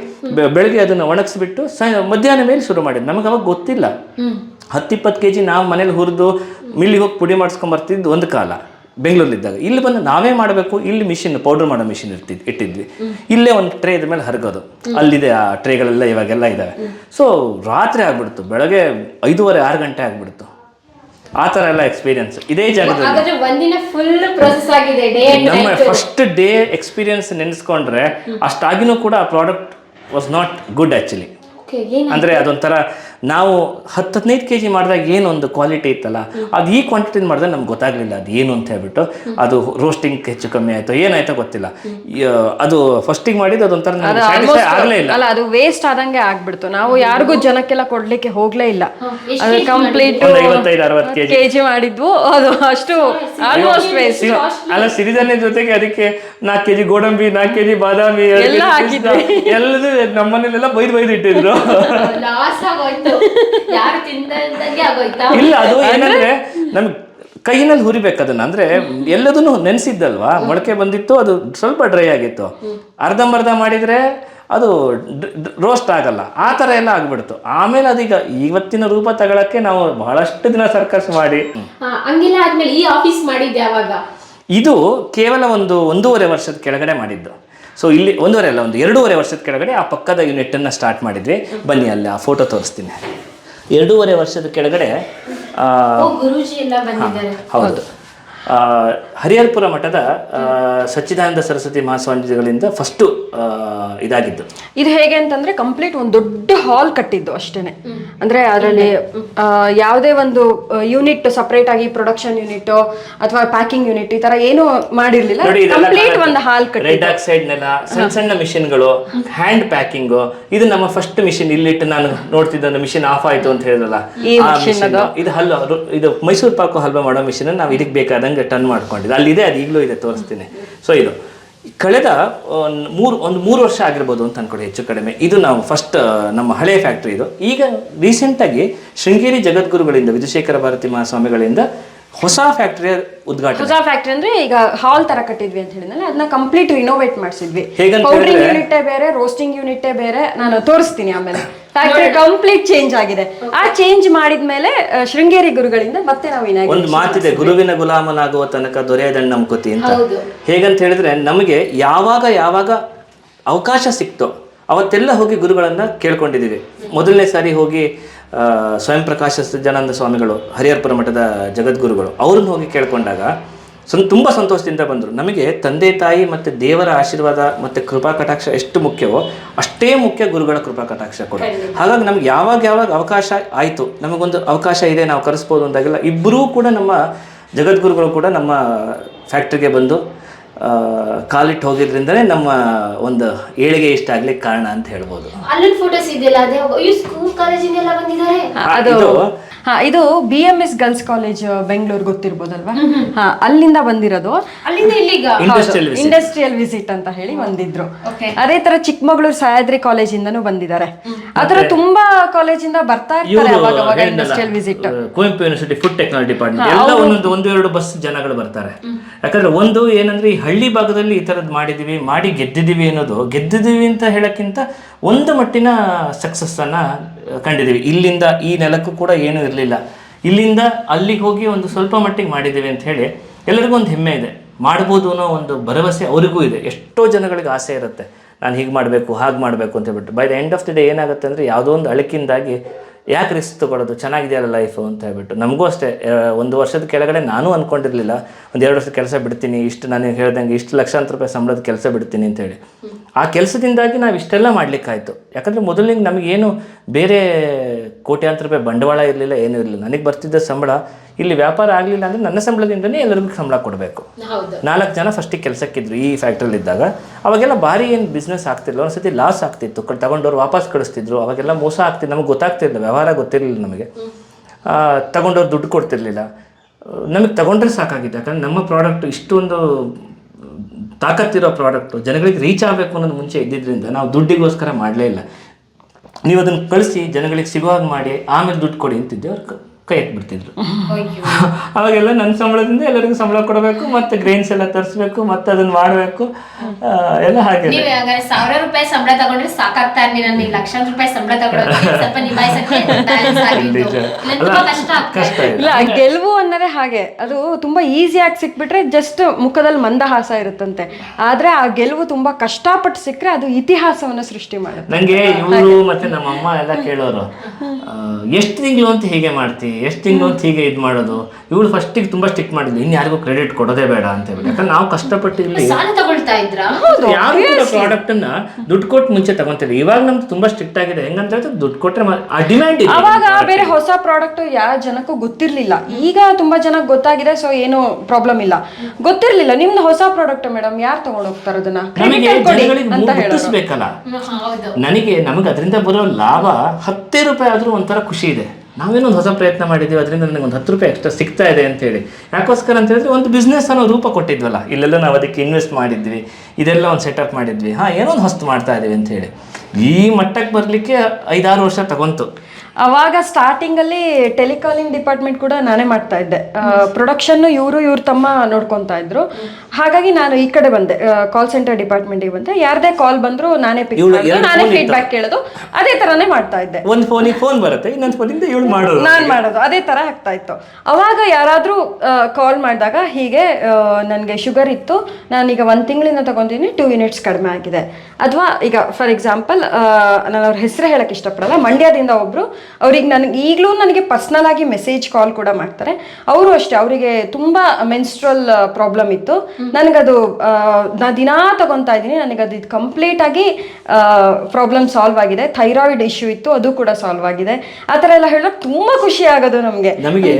ಬೆಳಗ್ಗೆ ಅದನ್ನು ಒಣಗಿಸ್ಬಿಟ್ಟು ಸಾಯ ಮಧ್ಯಾಹ್ನ ಮೇಲೆ ಶುರು ಮಾಡಿದ್ದು. ನಮಗೆ ಅವಾಗ ಗೊತ್ತಿಲ್ಲ. ಹತ್ತಿಪ್ಪತ್ತು ಕೆ ಜಿ ನಾವು ಮನೇಲಿ ಹುರಿದು ಮಿಲ್ಲಿಗೆ ಹೋಗಿ ಪುಡಿ ಮಾಡಿಸ್ಕೊಂಡ್ ಬರ್ತಿದ್ದು ಒಂದು ಕಾಲ ಬೆಂಗಳೂರಲ್ಲಿದ್ದಾಗ ಇಲ್ಲಿ ಬಂದು ನಾವೇ ಮಾಡಬೇಕು ಇಲ್ಲಿ ಮಿಷಿನ್ ಪೌಡರ್ ಮಾಡೋ ಮಿಷಿನ್ ಇರ್ತಿದ್ ಇಟ್ಟಿದ್ವಿ. ಇಲ್ಲೇ ಒಂದು ಟ್ರೇ ಇದ್ರ ಮೇಲೆ ಹರಗೋದು. ಅಲ್ಲಿದೆ ಆ ಟ್ರೇಗಳೆಲ್ಲ ಇವಾಗೆಲ್ಲ ಇದ್ದಾವೆ ಸೊ ರಾತ್ರಿ ಆಗ್ಬಿಡ್ತು ಬೆಳಗ್ಗೆ ಐದೂವರೆ ಆರು ಗಂಟೆ ಆಗ್ಬಿಡ್ತು. ಆ ಥರ ಎಲ್ಲ ಎಕ್ಸ್ಪೀರಿಯನ್ಸ್ ಇದೇ ಜಾಗದಲ್ಲಿ. ನಮ್ಮ ಫಸ್ಟ್ ಡೇ ಎಕ್ಸ್ಪೀರಿಯನ್ಸ್ ನೆನೆಸ್ಕೊಂಡ್ರೆ ಅಷ್ಟಾಗಿನೂ ಕೂಡ ಆ product was not good actually ಅಂದ್ರೆ ಅದೊಂಥರ ನಾವು ಹತ್ತು ಹದಿನೈದು ಕೆ ಜಿ ಮಾಡಿದಾಗ ಏನೊಂದು ಕ್ವಾಲಿಟಿ ಇತ್ತಲ್ಲ ಅದು ಈ ಕ್ವಾಂಟಿಟಿ ಮಾಡಿದಾಗ ನಮ್ಗೆ ಗೊತ್ತಾಗ್ಲಿಲ್ಲ ಅದು ಏನು ಅಂತ ಹೇಳ್ಬಿಟ್ಟು ಅದು ರೋಸ್ಟಿಂಗ್ ಹೆಚ್ಚು ಕಮ್ಮಿ ಆಯಿತು ಏನಾಯ್ತೋ ಗೊತ್ತಿಲ್ಲ. ಅದು ಫಸ್ಟಿಗೆ ಮಾಡಿದ್ದು ಅದೊಂಥರ ಆಗಲೇ ಇಲ್ಲ. ಅಲ್ಲ ಅದು ವೇಸ್ಟ್ ಆದಂಗೆ ಆಗ್ಬಿಡ್ತು. ನಾವು ಯಾರಿಗೂ ಜನಕ್ಕೆಲ್ಲ ಕೊಡ್ಲಿಕ್ಕೆ ಹೋಗ್ಲೇ ಇಲ್ಲ. ಅದು ಕಂಪ್ಲೀಟ್ ಐವತ್ತೈದು ಅರವತ್ತು ಕೆ ಜಿ ಕೆಜಿ ಮಾಡಿದ್ವು. ಅದು ಅಷ್ಟು ಆಲ್ಮೋಸ್ಟ್ ವೇಸ್ಟ್ ಅಲ್ಲ ಸಿರಿಧಾನ್ಯ ಜೊತೆಗೆ ಅದಕ್ಕೆ ನಾಲ್ಕು ಕೆಜಿ ಗೋಡಂಬಿ ನಾಲ್ಕು ಕೆಜಿ ಬಾದಾಮಿ ಎಲ್ಲದೂ ನಮ್ಮನೇಲೆಲ್ಲ ಬೈದು ಬೈದು ಇಟ್ಟಿದ್ರು. ಲಾಸ್ ಆಗೋಯ್ತು. ಯಾರು ತಿಂದಂಗೆ ಆಗೋಯ್ತಾ? ಇಲ್ಲ ಅದು ಏನಂದ್ರೆ ನಮ್ಗೆ ಕೈನಲ್ಲಿ ಹುರಿಬೇಕು ಅದನ್ನ. ಅಂದ್ರೆ ಎಲ್ಲದನ್ನು ನೆನೆಸಿದ್ದಲ್ವಾ? ಮೊಳಕೆ ಬಂದಿತ್ತು ಅದು ಸ್ವಲ್ಪ ಡ್ರೈ ಆಗಿತ್ತು. ಅರ್ಧಂಬರ್ಧ ಮಾಡಿದ್ರೆ ಅದು ರೋಸ್ಟ್ ಆಗಲ್ಲ. ಆ ಥರ ಎಲ್ಲ ಆಗ್ಬಿಡ್ತು. ಆಮೇಲೆ ಅದೀಗ ಇವತ್ತಿನ ರೂಪ ತಗೊಳಕ್ಕೆ ನಾವು ಬಹಳಷ್ಟು ದಿನ ಸರ್ಕಸ್ ಮಾಡಿ. ಹಾ, ಹಂಗೆಲ್ಲ ಆದ್ಮೇಲೆ ಈ ಆಫೀಸ್ ಮಾಡಿದ್ದೆ ಯಾವಾಗ? ಇದು ಕೇವಲ ಒಂದು ಒಂದೂವರೆ ವರ್ಷದ ಕೆಳಗಡೆ ಮಾಡಿದ್ದು. ಸೊ ಇಲ್ಲಿ ಒಂದೂವರೆ ಅಲ್ಲ ಒಂದು ಎರಡೂವರೆ ವರ್ಷದ ಕೆಳಗಡೆ ಆ ಪಕ್ಕದ ಯೂನಿಟನ್ನು ಸ್ಟಾರ್ಟ್ ಮಾಡಿದ್ವಿ. ಬನ್ನಿ ಅಲ್ಲಿ ಆ ಫೋಟೋ ತೋರಿಸ್ತೀನಿ. ಎರಡೂವರೆ ವರ್ಷದ ಕೆಳಗಡೆ ಹೌದು. ಹರಿಹರಪುರ ಮಠದ ಆ, ಸಚ್ಚಿದಾನಂದ ಸರಸ್ವತಿ ಮಹಾಸ್ವಾಮೀಜಿಗಳಿಂದ ಫಸ್ಟು ಇದಾಗಿದ್ದು. ಇದು ಹೇಗೆ ಅಂತಂದ್ರೆ ಕಂಪ್ಲೀಟ್ ಒಂದು ದೊಡ್ಡ ಹಾಲ್ ಕಟ್ಟಿದ್ದು ಅಷ್ಟೇನೆ. ಅಂದ್ರೆ ಅದರಲ್ಲಿ ಯಾವುದೇ ಒಂದು ಯೂನಿಟ್ ಸಪರೇಟ್ ಆಗಿ ಪ್ರೊಡಕ್ಷನ್ ಯೂನಿಟ್ ಅಥವಾ ಪ್ಯಾಕಿಂಗ್ ಯೂನಿಟ್ ಈ ತರ ಏನು ಮಾಡಿರ್ಲಿಲ್ಲ. ಕಂಪ್ಲೀಟ್ ಒಂದು ಹಾಲ್ ಕಟ್ಟಿ ರೆಡ್ ಆಕ್ಸೈಡ್ ನೆಲ ಸಣ್ಣ ಸಣ್ಣ ಮಿಷಿನ್ಗಳು ಹ್ಯಾಂಡ್ ಪ್ಯಾಕಿಂಗ್ ಇದು ನಮ್ಮ ಫಸ್ಟ್ ಮಿಷಿನ್ ಇಲ್ಲಿಟ್ಟು ನಾನು ನೋಡ್ತಿದ್ದ ಮಿಷಿನ್ ಆಫ್ ಆಯ್ತು ಅಂತ ಹೇಳಿದಲ್ಲ. ಇದು ಹಲ್ವಾ ಇದು ಮೈಸೂರು ಪಾಕು ಹಲ್ವಾ ಮಾಡೋ ಮಿಷಿನ್ ನಾವು ಇದಕ್ಕೆ ಬೇಕಾದಂಗೆ ಟರ್ನ್ ಮಾಡ್ಕೊಂಡಿದ್ದು. ಅಲ್ಲಿದೆ ಅದು ಈಗಲೂ ಇದೆ ತೋರಿಸ್ತೀನಿ. ಸೊ ಇದು. ಕಳೆದ ಒಂದ್ ಮೂರು ಒಂದು ಮೂರು ವರ್ಷ ಆಗಿರ್ಬೋದು ಅಂತ ಅನ್ಕೊಳ್ಳಿ ಹೆಚ್ಚು ಕಡಿಮೆ. ಇದು ನಾವು ಫಸ್ಟ್ ನಮ್ಮ ಹಳೆಯ ಫ್ಯಾಕ್ಟ್ರಿ ಇದು. ಈಗ ರೀಸೆಂಟಾಗಿ ಶೃಂಗೇರಿ ಜಗದ್ಗುರುಗಳಿಂದ ವಿಧುಶೇಖರ ಭಾರತಿ ಮಹಾಸ್ವಾಮಿಗಳಿಂದ ಹೊಸ ಫ್ಯಾಕ್ಟರಿ ಉದ್ಘಾಟನೆ. ಹೊಸ ಫ್ಯಾಕ್ಟ್ರಿ ಅಂದ್ರೆ ಈಗ ಹಾಲ್ ತರ ಕಟ್ಟಿದ್ವಿ ಅಂತ ಹೇಳಿದ್ನಲ್ಲ ಅದನ್ನ ಕಂಪ್ಲೀಟ್ ರಿನೋವೇಟ್ ಮಾಡಿಸಿದ್ವಿ. ಪೌಡ್ರಿಂಗ್ ಯೂನಿಟೇ ಬೇರೆ ರೋಸ್ಟಿಂಗ್ ಯೂನಿಟೇ ಬೇರೆ ನಾನು ತೋರಿಸ್ತೀನಿ ಆಮೇಲೆ. ಫ್ಯಾಕ್ಟ್ರಿ ಕಂಪ್ಲೀಟ್ ಚೇಂಜ್ ಆಗಿದೆ. ಆ ಚೇಂಜ್ ಮಾಡಿದ್ಮೇಲೆ ಶೃಂಗೇರಿ ಗುರುಗಳಿಂದ ಮತ್ತೆ ನಾವು ಒಂದು ಮಾತಿದೆ ಗುರುವಿನ ಗುಲಾಮನಾಗುವ ತನಕ ದೊರೆಯದಣ್ಣ ನಮ್ಕೋತಿ ಅಂತ. ಹೇಗಂತ ಹೇಳಿದ್ರೆ ನಮಗೆ ಯಾವಾಗ ಯಾವಾಗ ಅವಕಾಶ ಸಿಕ್ತೋ ಅವತ್ತೆಲ್ಲ ಹೋಗಿ ಗುರುಗಳನ್ನ ಕೇಳ್ಕೊಂಡಿದ್ದೀವಿ. ಮೊದಲನೇ ಸಾರಿ ಹೋಗಿ ಸ್ವಯಂ ಪ್ರಕಾಶ ಸಜ್ಜಾನಂದ ಸ್ವಾಮಿಗಳು ಹರಿಹರಪುರ ಮಠದ ಜಗದ್ಗುರುಗಳು ಅವ್ರನ್ನ ಹೋಗಿ ಕೇಳ್ಕೊಂಡಾಗ ಸಂ ತುಂಬ ಸಂತೋಷದಿಂದ ಬಂದರು. ನಮಗೆ ತಂದೆ ತಾಯಿ ಮತ್ತು ದೇವರ ಆಶೀರ್ವಾದ ಮತ್ತು ಕೃಪಾ ಕಟಾಕ್ಷ ಎಷ್ಟು ಮುಖ್ಯವೋ ಅಷ್ಟೇ ಮುಖ್ಯ ಗುರುಗಳ ಕೃಪಾ ಕಟಾಕ್ಷ ಕೂಡ. ಹಾಗಾಗಿ ನಮ್ಗೆ ಯಾವಾಗ ಯಾವಾಗ ಅವಕಾಶ ಆಯಿತು ನಮಗೊಂದು ಅವಕಾಶ ಇದೆ ನಾವು ಕರೆಸ್ಬೋದು ಅಂದಾಗೆಲ್ಲ ಇಬ್ಬರೂ ಕೂಡ ನಮ್ಮ ಜಗದ್ಗುರುಗಳು ಕೂಡ ನಮ್ಮ ಫ್ಯಾಕ್ಟ್ರಿಗೆ ಬಂದು ಆ, ಕಾಲಿಟ್ಟು ಹೋಗಿದ್ರಿಂದನೇ ನಮ್ಮ ಒಂದು ಏಳಿಗೆ ಇಷ್ಟ ಆಗ್ಲಿಕ್ಕೆ ಕಾರಣ ಅಂತ ಹೇಳ್ಬೋದು. ಇದು ಹಾ ಇದು B M S girls college Bengaluru ಗೊತ್ತಿರ್ಬೋದಲ್ವಾ? ಹಾ ಅಲ್ಲಿಂದ ಬಂದಿರೋದು. ಅಲ್ಲಿಂದ ಇಲ್ಲಿಗ? ಇಂಡಸ್ಟ್ರಿಯಲ್ ವಿಸಿಟ್ ಇಂಡಸ್ಟ್ರಿಯಲ್ ವಿಸಿಟ್ ಅಂತ ಹೇಳಿ ಬಂದಿದ್ರು. Okay. ಅದೇ ತರ ಚಿಕ್ಕಮಗಳೂರು ಸಹ್ಯಾದ್ರಿ ಕಾಲೇಜಿಂದನೂ ಬಂದಿದ್ದಾರೆ. ಆತರ ತುಂಬಾ ಕಾಲೇಜಿಂದ ಬರ್ತಾ ಇರ್ತಾರೆ ಅವಾಗ ಅವಾಗ industrial visit Kuvempu university food technology department ಎಲ್ಲ ಒಂದೊಂದು ಒಂದು ಎರಡು ಬಸ್ ಜನಗಳು ಬರ್ತಾರೆ. ಯಾಕಂದ್ರೆ ಒಂದು ಏನಂದ್ರೆ ಈ ಹಳ್ಳಿ ಭಾಗದಲ್ಲಿ ಈ ತರದ್ ಮಾಡಿದೀವಿ ಮಾಡಿ ಗೆದ್ದಿದೀವಿ ಅನ್ನೋದು ಗೆದ್ದಿದೀವಿ ಅಂತ ಹೇಳಕ್ಕಿಂತ ಒಂದು ಮಟ್ಟಿನ ಸಕ್ಸಸ್ ಅನ್ನ ಕಂಡಿದ್ದೀವಿ. ಇಲ್ಲಿಂದ ಈ ನೆಲಕ್ಕೂ ಕೂಡ ಏನೂ ಇರಲಿಲ್ಲ. ಇಲ್ಲಿಂದ ಅಲ್ಲಿಗೆ ಹೋಗಿ ಒಂದು ಸ್ವಲ್ಪ ಮಟ್ಟಿಗೆ ಮಾಡಿದ್ದೀವಿ ಅಂತ ಹೇಳಿ ಎಲ್ಲರಿಗೂ ಒಂದು ಹೆಮ್ಮೆ ಇದೆ. ಮಾಡ್ಬೋದು ಅನ್ನೋ ಒಂದು ಭರವಸೆ ಅವರಿಗೂ ಇದೆ. ಎಷ್ಟೋ ಜನಗಳಿಗೆ ಆಸೆ ಇರುತ್ತೆ. ನಾನು ಹೀಗೆ ಮಾಡಬೇಕು, ಹಾಗೆ ಮಾಡಬೇಕು ಅಂತ ಹೇಳ್ಬಿಟ್ಟು. By the end of the day ಏನಾಗುತ್ತೆ ಅಂದರೆ ಯಾವುದೋ ಒಂದು ಅಳಕಿಂದಾಗಿ ಯಾಕೆ ರಿಸ್ಕ್ ತೊಗೊಳೋದು ಚೆನ್ನಾಗಿದೆಯಲ್ಲ ಲೈಫು ಅಂತ ಹೇಳ್ಬಿಟ್ಟು. ನಮಗೂ ಅಷ್ಟೇ. ಒಂದು ವರ್ಷದ ಕೆಳಗಡೆ ನಾನು ಅಂದ್ಕೊಂಡಿರಲಿಲ್ಲ ಒಂದು ಎರಡು ವರ್ಷದ ಕೆಲಸ ಬಿಡ್ತೀನಿ, ಇಷ್ಟು ನಾನು ಹೇಳ್ದಂಗೆ ಇಷ್ಟು ಲಕ್ಷಾಂತರ ರೂಪಾಯಿ ಸಂಬಳದ ಕೆಲಸ ಬಿಡ್ತೀನಿ ಅಂತೇಳಿ ಆ ಕೆಲಸದಿಂದಾಗಿ ನಾವು ಇಷ್ಟೆಲ್ಲ ಮಾಡಲಿಕ್ಕಾಯ್ತು. ಯಾಕಂದರೆ ಮೊದಲಿಗೆ ನಮಗೇನು ಬೇರೆ ಕೋಟ್ಯಾಂತರ ರೂಪಾಯಿ ಬಂಡವಾಳ ಇರಲಿಲ್ಲ ಏನೂ ಇರಲಿಲ್ಲ. ನನಗೆ ಬರ್ತಿದ್ದ ಸಂಬಳ ಇಲ್ಲಿ ವ್ಯಾಪಾರ ಆಗಲಿಲ್ಲ ಅಂದರೆ ನನ್ನ ಸಂಬಳದಿಂದನೇ ಎಲ್ಲರಿಗೂ ಸಂಬಳ ಕೊಡಬೇಕು. ನಾಲ್ಕು ಜನ ಫಸ್ಟಿಗೆ ಕೆಲಸಕ್ಕಿದ್ರು ಈ ಫ್ಯಾಕ್ಟ್ರಿಲಿ ಇದ್ದಾಗ. ಅವಾಗೆಲ್ಲ ಭಾರಿ ಏನು ಬಿಸ್ನೆಸ್ ಆಗ್ತಿಲ್ಲ ಒಂದ್ಸತಿ ಲಾಸ್ ಆಗ್ತಿತ್ತು. ಕ- ತಗೊಂಡವ್ರು ವಾಪಸ್ ಕಳಿಸ್ತಿದ್ರು. ಅವಾಗೆಲ್ಲ ಮೋಸ ಆಗ್ತಿತ್ತು. ನಮಗೆ ಗೊತ್ತಾಗ್ತಿರ್ಲಿಲ್ಲ ವ್ಯವಹಾರ ಗೊತ್ತಿರಲಿಲ್ಲ ನಮಗೆ. ತಗೊಂಡವ್ರು ದುಡ್ಡು ಕೊಡ್ತಿರ್ಲಿಲ್ಲ. ನಮಗೆ ತಗೊಂಡ್ರೆ ಸಾಕಾಗಿತ್ತು ಯಾಕಂದ್ರೆ ನಮ್ಮ ಪ್ರಾಡಕ್ಟ್ ಇಷ್ಟೊಂದು ತಾಕತ್ತಿರೋ ಪ್ರಾಡಕ್ಟು ಜನಗಳಿಗೆ ರೀಚ್ ಆಗಬೇಕು ಅನ್ನೋದು ಮುಂಚೆ ಇದ್ದಿದ್ದರಿಂದ ನಾವು ದುಡ್ಡಿಗೋಸ್ಕರ ಮಾಡಲೇ ಇಲ್ಲ. ನೀವು ಅದನ್ನು ಕಳಿಸಿ ಜನಗಳಿಗೆ ಸಿಗುವಾಗ ಮಾಡಿ ಆಮೇಲೆ ದುಡ್ಡು ಕೊಡಿ ಅಂತಿದ್ದೆ ಅವ್ರು ಕ- ಎತ್ಬಿಡ್ತಿದ್ರು ಅಯ್ಯೋ. ಅವಾಗೆಲ್ಲ ನನ್ನ ಸಂಬಳದಿಂದ ಎಲ್ಲರಿಗೂ ಸಂಬಳ ಕೊಡಬೇಕು ಮತ್ತೆ ಗ್ರೇನ್ಸ್ ಎಲ್ಲ ತರಿಸ್ಬೇಕು ಮತ್ತೆ ಅದನ್ನ ಮಾಡಬೇಕು. ಎಲ್ಲ ಹಾಗೆ. ನೀವ್ ಹಾಗಾದ್ರೆ ಸಾವಿರ ರೂಪಾಯಿ ಸಂಬಳ ತಗೊಂಡ್ರೆ ಸಾಕಾಗ್ತಾ ಲಕ್ಷಾಂತರ ರೂಪಾಯಿ ಸಂಬಳ ತಗೊಳ್ಳೋದು ಸ್ವಲ್ಪ ನಿಭಾಯಿಸಕ್ಕೆ ಕಷ್ಟ ಇಲ್ಲ ಗೆಲುವು ಅನ್ನೋದೇ ಹಾಗೆ. ಅದು ತುಂಬಾ ಈಸಿಯಾಗಿ ಸಿಕ್ಬಿಟ್ರೆ ಜಸ್ಟ್ ಮುಖದಲ್ಲಿ ಮಂದಹಾಸ ಇರುತ್ತಂತೆ. ಆದ್ರೆ ಆ ಗೆಲುವು ತುಂಬಾ ಕಷ್ಟಪಟ್ಟು ಸಿಕ್ಕ್ರೆ ಅದು ಇತಿಹಾಸವನ್ನ ಸೃಷ್ಟಿ ಮಾಡುತ್ತೆ. ನಂಗೆ ಇವರು ಮತ್ತೆ ನಮ್ಮ ಅಮ್ಮ ಎಲ್ಲ ಕೇಳೋರು ಎಷ್ಟು ತಿಂಗಳು ಅಂತ ಹೀಗೆ ಮಾಡ್ತಿ? ಎಷ್ಟು ತಿಂಗಳು ಹೀಗೆ ಇದು ಮಾಡೋದು? ಇವಳು ಫಸ್ಟಿಗೆ ತುಂಬಾ ಸ್ಟಿಕ್ ಮಾಡಿದ್ಲು. ಇನ್ನು ಯಾರಿಗೂ ಕ್ರೆಡಿಟ್ ಕೊಡೋದೇ ಬೇಡ ಅಂತ ಹೇಳಿ ಯಾಕಂದ್ರೆ ನಾವು ಕಷ್ಟಪಟ್ಟು ಇಲ್ಲಿ ಸಾಲ ತಗೊಳ್ತಾ ಇದ್ರಾ? ಯಾವ ಪ್ರಾಡಕ್ಟ್ ಅನ್ನ ದುಡ್ಡು ಕೊಟ್ಟು ಮುಂಚೆ ತಗೊಂತೀವಿ ಇವಾಗ ನಮ್ದು ತುಂಬಾ ಸ್ಟ್ರಿಕ್ಟ್ ಆಗಿದೆ. ಹೆಂಗಂತ ಹೇಳಿದ್ರೆ ದುಡ್ಡು ಕೊಟ್ರೆ ಆ ಡಿಮ್ಯಾಂಡ್ ಇದೆ. ಅವಾಗ ಬೇರೆ ಹೊಸ ಪ್ರಾಡಕ್ಟ್ ಯಾವ ಜನಕ್ಕೂ ಗೊತ್ತಿರ್ಲಿಲ್ಲ. ಈಗ ತುಂಬಾ ಜನಕ್ಕೆ ಗೊತ್ತಾಗಿದೆ ಸೊ ಏನು ಪ್ರಾಬ್ಲಮ್ ಇಲ್ಲ. ಗೊತ್ತಿರ್ಲಿಲ್ಲ. ನಿಮ್ದು ಹೊಸ ಪ್ರಾಡಕ್ಟ್ ಮೇಡಮ್ ಯಾರು ತಗೊಂಡ್ ಹೋಗ್ತಾರ ಅದನ್ನ? ನಮಗೆ ಜನಗಳಿಗೆ ಮುಟ್ಟಿಸ್ಬೇಕಲ್ಲ. ನನಗೆ ನಮಗೆ ಅದರಿಂದ ಬರೋ ಲಾಭ ಹತ್ತೇ ರೂಪಾಯಿ ಆದ್ರೂ ಒಂಥರ ಖುಷಿ ಇದೆ. ನಾವೇನೋ ಒಂದು ಹೊಸ ಪ್ರಯತ್ನ ಮಾಡಿದ್ದೀವಿ, ಅದರಿಂದ ನನಗೆ ಒಂದು ಹತ್ತು ರೂಪಾಯಿ ಎಕ್ಸ್ಟ್ರಾ ಸಿಗ್ತಾ ಇದೆ ಅಂತ ಹೇಳಿ ಯಾಕೋಸ್ಕರ ಅಂತ ಹೇಳಿದ್ರೆ ಒಂದು ಬಿಸ್ನೆಸ್ ಅನ್ನೋ ರೂಪ ಕೊಟ್ಟಿದ್ವಲ್ಲ, ಇಲ್ಲೆಲ್ಲ ನಾವು ಅದಕ್ಕೆ ಇನ್ವೆಸ್ಟ್ ಮಾಡಿದ್ವಿ, ಇದೆಲ್ಲ ಒಂದು ಸೆಟಪ್ ಮಾಡಿದ್ವಿ. ಹಾಂ, ಏನೋ ಒಂದು ಹೊಸ್ತು ಮಾಡ್ತಾ ಇದ್ದೀವಿ ಅಂತ ಹೇಳಿ ಈ ಮಟ್ಟಕ್ಕೆ ಬರಲಿಕ್ಕೆ ಐದಾರು ವರ್ಷ ತಗೊಂತು. ಅವಾಗ ಸ್ಟಾರ್ಟಿಂಗ್ ಅಲ್ಲಿ ಟೆಲಿಕಾಲಿಂಗ್ ಡಿಪಾರ್ಟ್ಮೆಂಟ್ ಕೂಡ ನಾನೇ ಮಾಡ್ತಾ ಇದ್ದೆ. ಪ್ರೊಡಕ್ಷನ್ ಇವರು, ಇವ್ರ ತಮ್ಮ ನೋಡ್ಕೊತಾ ಇದ್ರು. ಹಾಗಾಗಿ ನಾನು ಈ ಕಡೆ ಬಂದೆ. ಕಾಲ್ ಸೆಂಟರ್ ಡಿಪಾರ್ಟ್ಮೆಂಟ್ಗೆ ಬಂದೆ. ಯಾರದೇ ಕಾಲ್ ಬಂದ್ರು ನಾನೇ ಪಿಕ್ ಇವ್ಳು ಮಾಡೋದು ಎರಡು ನಾನೇ phone ಫೀಡ್ಬ್ಯಾಕ್ ಕೇಳೋದು. ಅದೇ ತರಾನೇ ಮಾಡ್ತಾ ಇದ್ದೆ. ಒಂದು ಫೋನಿಗೆ ಫೋನ್ ಬರುತ್ತೆ ಇನ್ನೊಂದು ಫೋನಿಂದ ಇವಳು ಮಾಡೋದು. ನಾನ್ ಮಾಡೋದು. ಅದೇ ತರ ಆಗ್ತಾ ಇತ್ತು. ಅವಾಗ ಯಾರಾದ್ರೂ ಕಾಲ್ ಮಾಡಿದಾಗ ಹೀಗೆ ನನಗೆ ಶುಗರ್ ಇತ್ತು. ನಾನೀಗ ಒಂದ್ ತಿಂಗಳಿಂದ ತಗೊಂತೀನಿ ಟೂ ಯೂನಿಟ್ಸ್ ಕಡಿಮೆ ಆಗಿದೆ. ಅಥವಾ ಈಗ ಫಾರ್ ಎಕ್ಸಾಂಪಲ್ ನಾನು ಅವ್ರ ಹೆಸರು ಹೇಳಕ್ ಇಷ್ಟಪಡಲ್ಲ. ಮಂಡ್ಯದಿಂದ ಒಬ್ರು ಅವ್ರಿಗೆ ನನಗೆ ಈಗಲೂ ನನಗೆ ಪರ್ಸ್ನಲ್ ಆಗಿ ಮೆಸೇಜ್ ಕಾಲ್ ಕೂಡ ಮಾಡ್ತಾರೆ. ಅವರು ಅಷ್ಟೇ ಅವರಿಗೆ ತುಂಬಾ ಮೆನ್ಸ್ಟ್ರಲ್ ಪ್ರಾಬ್ಲಮ್ ಇತ್ತು. ನನಗದು ನಾ ದಿನಾ ತಗೊತಾ ಇದ್ದೀನಿ. ನನಗೆ ಅದು ಕಂಪ್ಲೀಟ್ ಆಗಿ ಪ್ರಾಬ್ಲಮ್ ಸಾಲ್ವ್ ಆಗಿದೆ. ಥೈರಾಯ್ಡ್ ಇಶ್ಯೂ ಇತ್ತು ಅದು ಕೂಡ ಸಾಲ್ವ್ ಆಗಿದೆ. ಆ ಥರ ಎಲ್ಲ ಹೇಳೋಕೆ ತುಂಬಾ ಖುಷಿ ಆಗೋದು ನಮಗೆ. ನಮಗೆ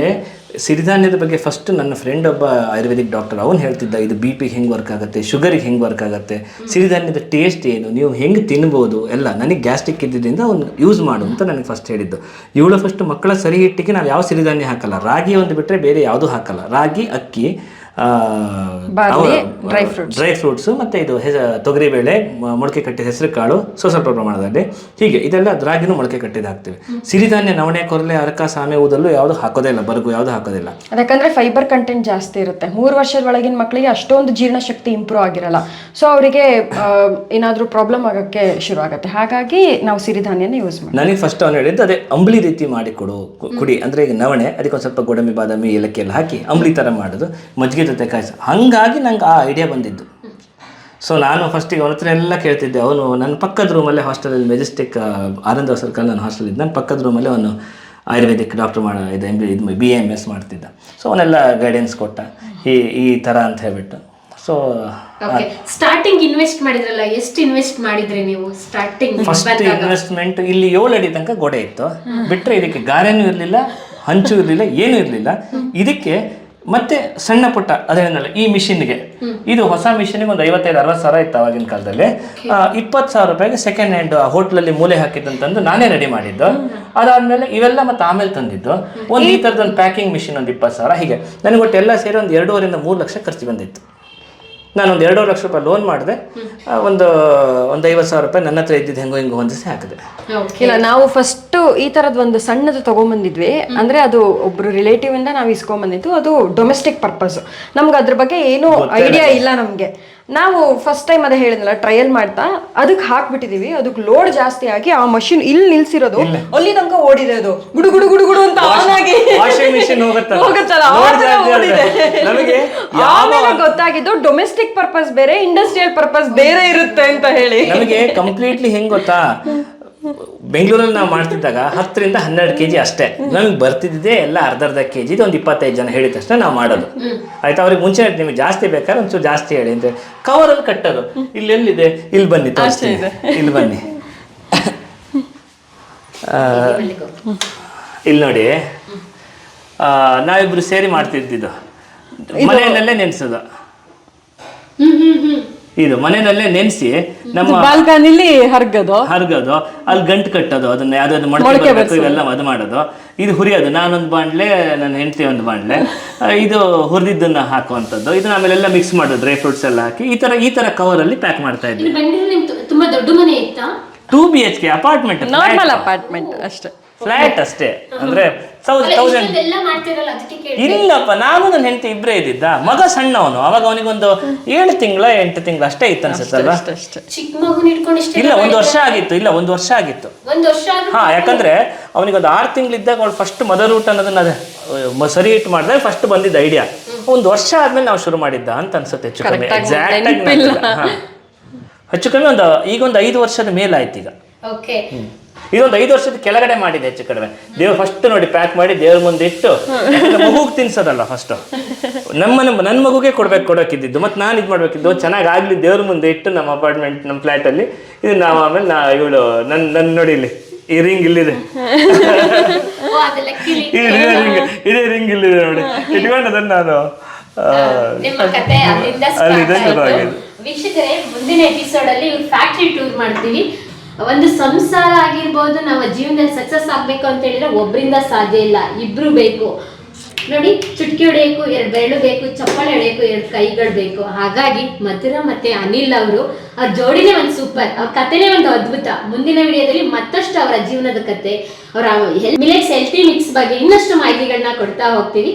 ಸಿರಿಧಾನ್ಯದ ಬಗ್ಗೆ ಫಸ್ಟ್ ನನ್ನ ಫ್ರೆಂಡ್ ಒಬ್ಬ ಆಯುರ್ವೇದಿಕ್ ಡಾಕ್ಟರ್ ಅವನು ಹೇಳ್ತಿದ್ದ ಇದು ಬಿ ಪಿಗೆ ಹೆಂಗೆ ವರ್ಕ್ ಆಗುತ್ತೆ? ಶುಗರಿಗೆ ಹೆಂಗೆ ವರ್ಕ್ ಆಗುತ್ತೆ? ಸಿರಿಧಾನ್ಯದ ಟೇಸ್ಟ್ ಏನು? ನೀವು ಹೆಂಗೆ ತಿನ್ಬೋದು? ಎಲ್ಲ ನನಗೆ ಗ್ಯಾಸ್ಟ್ರಿಕ್ ಇದ್ದಿದ್ದರಿಂದ ಅವ್ನು ಯೂಸ್ ಮಾಡು ಅಂತ ನನಗೆ ಫಸ್ಟ್ ಹೇಳಿದ್ದು. ಇವಳು ಫಸ್ಟ್ ಮಕ್ಕಳ ಸರಿ ಹಿಟ್ಟಿಗೆ ನಾವು ಯಾವ ಸಿರಿಧಾನ್ಯ ಹಾಕಲ್ಲ. ರಾಗಿ ಒಂದು ಬಿಟ್ಟರೆ ಬೇರೆ ಯಾವುದೂ ಹಾಕಲ್ಲ. ರಾಗಿ ಅಕ್ಕಿ ಡ್ರೈ ಫ್ರೂಟ್ಸ್ ಡ್ರೈ ಫ್ರೂಟ್ಸು ಮತ್ತು ಇದು ಹೆಸ ತೊಗರಿಬೇಳೆ ಮೊಳಕೆ ಕಟ್ಟಿದ ಹೆಸರು ಕಾಳು ಸ್ವಲ್ಪ ಸ್ವಲ್ಪ ಪ್ರಮಾಣದಲ್ಲಿ. ಹೀಗೆ ಇದೆಲ್ಲ ರಾಗಿನೂ ಮೊಳಕೆ ಕಟ್ಟಿದ ಹಾಕ್ತೀವಿ. ಸಿರಿಧಾನ್ಯ ನವಣೆ ಕೊರಲೆ ಅರಕ ಸಾಮೆ ಊದಲ್ಲೂ ಯಾವುದು ಹಾಕೋದೇ ಇಲ್ಲ ಬರಗು ಯಾವುದು ಹಾಕೋದಿಲ್ಲ. ಯಾಕಂದ್ರೆ ಫೈಬರ್ ಕಂಟೆಂಟ್ ಜಾಸ್ತಿ ಇರುತ್ತೆ. ಮೂರು ವರ್ಷದ ಒಳಗಿನ ಮಕ್ಕಳಿಗೆ ಅಷ್ಟೊಂದು ಜೀರ್ಣಶಕ್ತಿ ಇಂಪ್ರೂವ್ ಆಗಿರಲ್ಲ. ಸೊ ಅವರಿಗೆ ಏನಾದರೂ ಪ್ರಾಬ್ಲಮ್ ಆಗೋಕ್ಕೆ ಶುರು ಆಗುತ್ತೆ. ಹಾಗಾಗಿ ನಾವು ಸಿರಿಧಾನ್ಯನ ಯೂಸ್ ಮಾಡಿ ನನಗೆ ಫಸ್ಟ್ ಅವನು ಹೇಳಿದ್ದು ಅದೇ ಅಂಬ್ಲಿ ರೀತಿ ಮಾಡಿ ಕೊಡು ಕುಡಿ. ಅಂದರೆ ಈಗ ನವಣೆ ಅದಕ್ಕೆ ಒಂದು ಸ್ವಲ್ಪ ಗೋಡಂಬಿ ಬಾದಾಮಿ ಏಲಕ್ಕಿ ಎಲ್ಲ ಹಾಕಿ ಅಂಬ್ಲಿ ಥರ ಮಾಡೋದು. ಮಜ್ಜಿಗೆ ಜೊತೆ ಕಾಯಿಸ. ಹಾಗಾಗಿ ನಂಗೆ ಆ ಐಡಿಯಾ ಬಂದಿದ್ದು. ಸೊ ನಾನು ಫಸ್ಟಿಗೆ ಅವನ ಹತ್ರ ಎಲ್ಲ ಕೇಳ್ತಿದ್ದೆ. ಅವನು ನನ್ನ ಪಕ್ಕದ ರೂಮಲ್ಲೇ ಹಾಸ್ಟೆಲಲ್ಲಿ ಮೆಜೆಸ್ಟಿಕ್ ಆನಂದ ಸರ್ಕಲ್ ನನ್ನ ಹಾಸ್ಟೆಲ್ ಇದ್ದ. ನನ್ನ ಪಕ್ಕದ ರೂಮಲ್ಲೇ ಅವನು ಆಯುರ್ವೇದಿಕ್ ಡಾಕ್ಟರ್ ಮಾಡ ಇದು ಎಂ ಬಿ ಇದು ಬಿ ಎಂ ಎಸ್ ಮಾಡ್ತಿದ್ದ. ಸೊ ಅವನೆಲ್ಲ ಗೈಡೆನ್ಸ್ ಕೊಟ್ಟ. ಈ ಈ ಥರ ಅಂತ ಹೇಳ್ಬಿಟ್ಟು. ಸೊ ಸ್ಟಾರ್ಟಿಂಗ್ ಇನ್ವೆಸ್ಟ್ ಮಾಡಿದ್ರಲ್ಲ ಎಷ್ಟು ಇನ್ವೆಸ್ಟ್ ಮಾಡಿದ್ರಿ ನೀವು? ಸ್ಟಾರ್ಟಿಂಗ್ ಫಸ್ಟ್ ಇನ್ವೆಸ್ಟ್ಮೆಂಟ್ ಇಲ್ಲಿ ಏಳು ಅಡಿ ತನಕ ಗೋಡೆ ಇತ್ತು. ಬಿಟ್ಟರೆ ಇದಕ್ಕೆ ಗಾರೆನೂ ಇರಲಿಲ್ಲ ಹಂಚು ಇರಲಿಲ್ಲ ಏನೂ ಇರಲಿಲ್ಲ. ಇದಕ್ಕೆ ಮತ್ತೆ ಸಣ್ಣ ಪುಟ್ಟ ಅದೇನಲ್ಲ ಈ ಮಿಷಿನ್ಗೆ. ಇದು ಹೊಸ ಮಿಷಿನ್ಗೆ ಒಂದು ಐವತ್ತೈದು ಅರವತ್ತು ಸಾವಿರ ಇತ್ತು ಆವಾಗಿನ ಕಾಲದಲ್ಲಿ. ಇಪ್ಪತ್ತು ಸಾವಿರ ರೂಪಾಯಿಗೆ ಸೆಕೆಂಡ್ ಹ್ಯಾಂಡ್ ಹೋಟ್ಲಲ್ಲಿ ಮೂಲೆ ಹಾಕಿದ್ದಂತಂದು ನಾನೇ ರೆಡಿ ಮಾಡಿದ್ದು. ಅದಾದ್ಮೇಲೆ ಇವೆಲ್ಲ ಮತ್ತೆ ಆಮೇಲೆ ತಂದಿದ್ದು. ಒಂದು ಈ ಥರದ್ದು ಒಂದು ಪ್ಯಾಕಿಂಗ್ ಮಿಷಿನ್ ಒಂದು ಇಪ್ಪತ್ತು ಸಾವಿರ. ಹೀಗೆ. ನನಗೆ ಒಟ್ಟು ಎಲ್ಲ ಸೇರಿ ಒಂದು ಎರಡೂವರಿಂದ ಮೂರು ಲಕ್ಷ ಖರ್ಚು ಬಂದಿತ್ತು. ನಾನು ಒಂದು ಎರಡೂವರೆ ಲಕ್ಷ ರೂಪಾಯಿ ಲೋನ್ ಮಾಡಿದೆ. ಒಂದು ಒಂದು ಐವತ್ತು ಸಾವಿರ ರೂಪಾಯಿ ನನ್ನ ಹತ್ರ ಇದ್ದಿದ್ದು ಹೆಂಗೋ ಹಿಂಗೋ ಹೊಂದಿಸಿ ಹಾಕಿದೆ. ಇಲ್ಲ ನಾವು ಫಸ್ಟ್ ಈ ತರದ್ ಒಂದು ಸಣ್ಣದು ತಗೊಂಬಂದಿದ್ವಿ. ಅಂದ್ರೆ ಅದು ಒಬ್ರು ರಿಲೇಟಿವ್ ಇಂದ ನಾವು ಇಸ್ಕೊಂಬಂದಿದ್ದು. ಅದು ಡೊಮೆಸ್ಟಿಕ್ ಪರ್ಪಸ್ ನಮ್ಗೆ ಅದ್ರ ಬಗ್ಗೆ ಏನು ಐಡಿಯಾ ಇಲ್ಲ ನಮ್ಗೆ. ನಾವು ಫಸ್ಟ್ ಟೈಮ್ ಅದೇ ಹೇಳಿದ್ನಲ್ಲ ಟ್ರಯಲ್ ಮಾಡ್ತಾ ಅದಕ್ಕೆ ಹಾಕ್ಬಿಟ್ಟಿದೀವಿ ಅದಕ್ಕೆ ಲೋಡ್ ಜಾಸ್ತಿ ಆಗಿ ಆ ಮಷಿನ್ ಇಲ್ಲಿ ನಿಲ್ಸಿರೋದು ಅಲ್ಲಿ ತನಕ ಓಡಿದೆ ಅದು ಗುಡು ಗುಡು ಗುಡು ಗುಡು ಅಂತ ಆನ್ ಆಗಿ ಹೋಗುತ್ತಲ್ಲ? ಓಡಿದೆ. ಆಮೇಲೆ ಗೊತ್ತಾಗಿದ್ದು ಡೊಮೆಸ್ಟಿಕ್ ಪರ್ಪಸ್ ಬೇರೆ ಇಂಡಸ್ಟ್ರಿಯಲ್ ಪರ್ಪಸ್ ಬೇರೆ ಇರುತ್ತೆ ಅಂತ ಹೇಳಿ. ನಮಗೆ ಕಂಪ್ಲೀಟ್ಲಿ ಹೆಂಗ್ ಗೊತ್ತಾ? ಬೆಂಗಳೂರಲ್ಲಿ ನಾವು ಮಾಡ್ತಿದ್ದಾಗ ಹತ್ತರಿಂದ ಹನ್ನೆರಡು ಕೆಜಿ ಅಷ್ಟೇ. ನಮ್ಗೆ ಬರ್ತಿದ್ದೆ ಎಲ್ಲ ಅರ್ಧ ಅರ್ಧ ಕೆ ಜಿ ಒಂದು ಇಪ್ಪತ್ತೈದು ಜನ ಹೇಳಿದ ತಕ್ಷಣ ನಾವು ಮಾಡೋದು. ಆಯ್ತಾ ಅವ್ರಿಗೆ ಮುಂಚೆ ನಿಮ್ಗೆ ಜಾಸ್ತಿ ಬೇಕಾದ್ರೆ ಒಂಚೂರು ಜಾಸ್ತಿ ಹೇಳಿ ಅಂತ ಕವರಲ್ಲಿ ಕಟ್ಟೋದು. ಇಲ್ಲಿ ಎಲ್ಲಿದೆ? ಇಲ್ಲಿ ಬನ್ನಿ ಇಲ್ಲಿ ಬನ್ನಿ. ಇಲ್ಲಿ ನೋಡಿ. ನಾವಿಬ್ರು ಸೇರಿ ಮಾಡ್ತಿದ್ದಿದ್ದು ಮನೆಯಲ್ಲೇ ನೆನೆಸೋದು. ಇದು ಮನೆಯಲ್ಲೇ ನೆನೆಸಿ ನಮ್ಮ ಬಾಲ್ಕನಿಲಿ ಹರ್ಗದು. ಹರ್ಗದು ಅಲ್ಲಿ ಗಂಟು ಕಟ್ಟೋದು ಅದನ್ನ ಯಾವ್ದಾದ್ರು ಮೊಳಕೆ ಬರಬೇಕು ಇವೆಲ್ಲ ಅದು ಮಾಡೋದು. ಇದು ಹುರಿಯೋದು ನಾನೊಂದು ಬಾಂಡ್ಲೆ ನನ್ನ ಹೆಂಡತಿ ಒಂದು ಬಾಂಡ್ಲೆ ಇದು ಹುರಿದಿದ್ದನ್ನ ಹಾಕುವಂಥದ್ದು. ಇದನ್ನ ಆಮೇಲೆಲ್ಲ ಮಿಕ್ಸ್ ಮಾಡೋದು ಡ್ರೈ ಫ್ರೂಟ್ಸ್ ಎಲ್ಲ ಹಾಕಿ. ಈ ತರ ಈ ತರ ಕವರಲ್ಲಿ ಪ್ಯಾಕ್ ಮಾಡ್ತಾ ಇದ್ವಿ ತುಂಬಾ ದೊಡ್ಡ ಮನೆ ಇತ್ತಾ? Two B H K apartment normal apartment ಅಷ್ಟೇ. ಫ್ಲಾಟ್ ಅಷ್ಟೇ. ಅಂದ್ರೆ ತೌಸಂಡ್ ಇಲ್ಲಪ್ಪ ನಾನು ನನ್ನ ಹೆಂಡತಿ ಇಬ್ಬರೇ ಇದ್ದಿದ್ದ. ಮಗ ಸಣ್ಣವನು. ಅವಾಗ ಅವನಿಗೊಂದು ಏಳು ತಿಂಗಳ ಎಂಟು ತಿಂಗಳ ಅಷ್ಟೇ ಇತ್ತು ಅನ್ಸುತ್ತಲ್ವ? ಇಲ್ಲ ಒಂದು ವರ್ಷ ಆಗಿತ್ತು. ಇಲ್ಲ ಒಂದು ವರ್ಷ ಆಗಿತ್ತು. ಒಂದ್ ವರ್ಷ ಆದ್ರೂ ಹಾ ಯಾಕಂದ್ರೆ ಅವನಿಗೊಂದು ಆರು ತಿಂಗಳಿದ್ದಾಗ ಅವಳು ಫಸ್ಟ್ ಮದರ್ ಊಟ ಅನ್ನೋದನ್ನ ಸರಿ ಇಟ್ಟು ಮಾಡಿದಾಗ ಫಸ್ಟ್ ಬಂದಿದ್ದ ಐಡಿಯಾ ಒಂದು ವರ್ಷ ಆದ್ಮೇಲೆ ನಾವು ಶುರು ಮಾಡಿದ್ದ ಅಂತ ಅನ್ಸುತ್ತೆ ಹೆಚ್ಚು ಕಮ್ಮಿ. ಎಕ್ಸಾಕ್ಟ್ ಆಗಿ ಹೆಚ್ಚು ಕಮ್ಮಿ ಒಂದು ಈಗ ಒಂದು ಐದು ವರ್ಷದ ಮೇಲಾಯ್ತು ಈಗ. ಓಕೆ ಇದೊಂದು ಐದು ವರ್ಷದ ಕೆಳಗಡೆ ಮಾಡಿದೆ ಹೆಚ್ಚು ಕಡಿಮೆ. ದೇವ್ರು ಫಸ್ಟ್ ನೋಡಿ ಪ್ಯಾಕ್ ಮಾಡಿ ದೇವ್ರ ಮುಂದೆ ಇಟ್ಟು ಮಗುಗೆ ತಿನ್ಸೋದಲ್ಲ ಫಸ್ಟ್ ನಮ್ಮ ನನ್ನ ಮಗುಗೆ ಕೊಡ್ಬೇಕು ಕೊಡೋಕಿದ್ದು ಮತ್ತೆ ನಾನು ಇದು ಮಾಡ್ಬೇಕಿದ್ದು ಚೆನ್ನಾಗಿ ಆಗ್ಲಿ ದೇವ್ರ ಮುಂದೆ ಇಟ್ಟು ನಮ್ಮ ಅಪಾರ್ಟ್ಮೆಂಟ್ ನಮ್ಮ ಫ್ಲಾಟ್ ಅಲ್ಲಿ. ಇದು ನಾವು ಆಮೇಲೆ ನಾ ಇವಳು ನನ್ನ ನನ್ನ ನೋಡಿ ಇಲ್ಲಿ. ಈ ರಿಂಗ್ ಇಲ್ಲಿದೆ. ಇದೇ ರಿಂಗ್ ಇದೇ ರಿಂಗ್ ಇಲ್ಲಿದೆ ನೋಡಿ. ಇಟ್ಕೊಂಡು ಅದನ್ನ ನಾನು ಅಲ್ಲಿಂದ ಶುರು ಆಗಿದೆ. ವೀಕ್ಷಕರೇ ಮುಂದಿನ ಎಪಿಸೋಡ್ ಅಲ್ಲಿ ಫ್ಯಾಕ್ಟ್ರಿ ಟೂರ್ ಮಾಡ್ತೀವಿ. ಒಂದು ಸಂಸಾರ ಆಗಿರ್ಬೋದು ನಮ್ಮ ಜೀವನದಲ್ಲಿ ಸಕ್ಸಸ್ ಆಗ್ಬೇಕು ಅಂತ ಹೇಳಿದ್ರೆ ಒಬ್ರಿಂದ ಸಾಧ್ಯ ಇಲ್ಲ. ಇಬ್ರು ಬೇಕು. ನೋಡಿ, ಚುಟ್ಕಿ ಹೊಡೆಯಬೇಕು ಎರಡು ಬೆರಳು ಬೇಕು, ಚಪ್ಪಾಳೆ ಹೊಡೆಯಬೇಕು ಎರಡು ಕೈಗಳು ಬೇಕು. ಹಾಗಾಗಿ ಮಧುರ ಮತ್ತೆ ಅನಿಲ್ ಅವರು, ಅವ್ರ ಜೋಡಿನೇ ಒಂದು ಸೂಪರ್ ಅವ್ರ ಕಥೆನೇ ಒಂದು ಅದ್ಭುತ. ಮುಂದಿನ ವಿಡಿಯೋದಲ್ಲಿ ಮತ್ತಷ್ಟು ಅವರ ಜೀವನದ ಕತೆ, ಅವರ ಮಿಲೆಟ್ಸ್ ಹೆಲ್ತಿ ಮಿಕ್ಸ್ ಬಗ್ಗೆ ಇನ್ನಷ್ಟು ಮಾಹಿತಿಗಳನ್ನ ಕೊಡ್ತಾ ಹೋಗ್ತೀವಿ.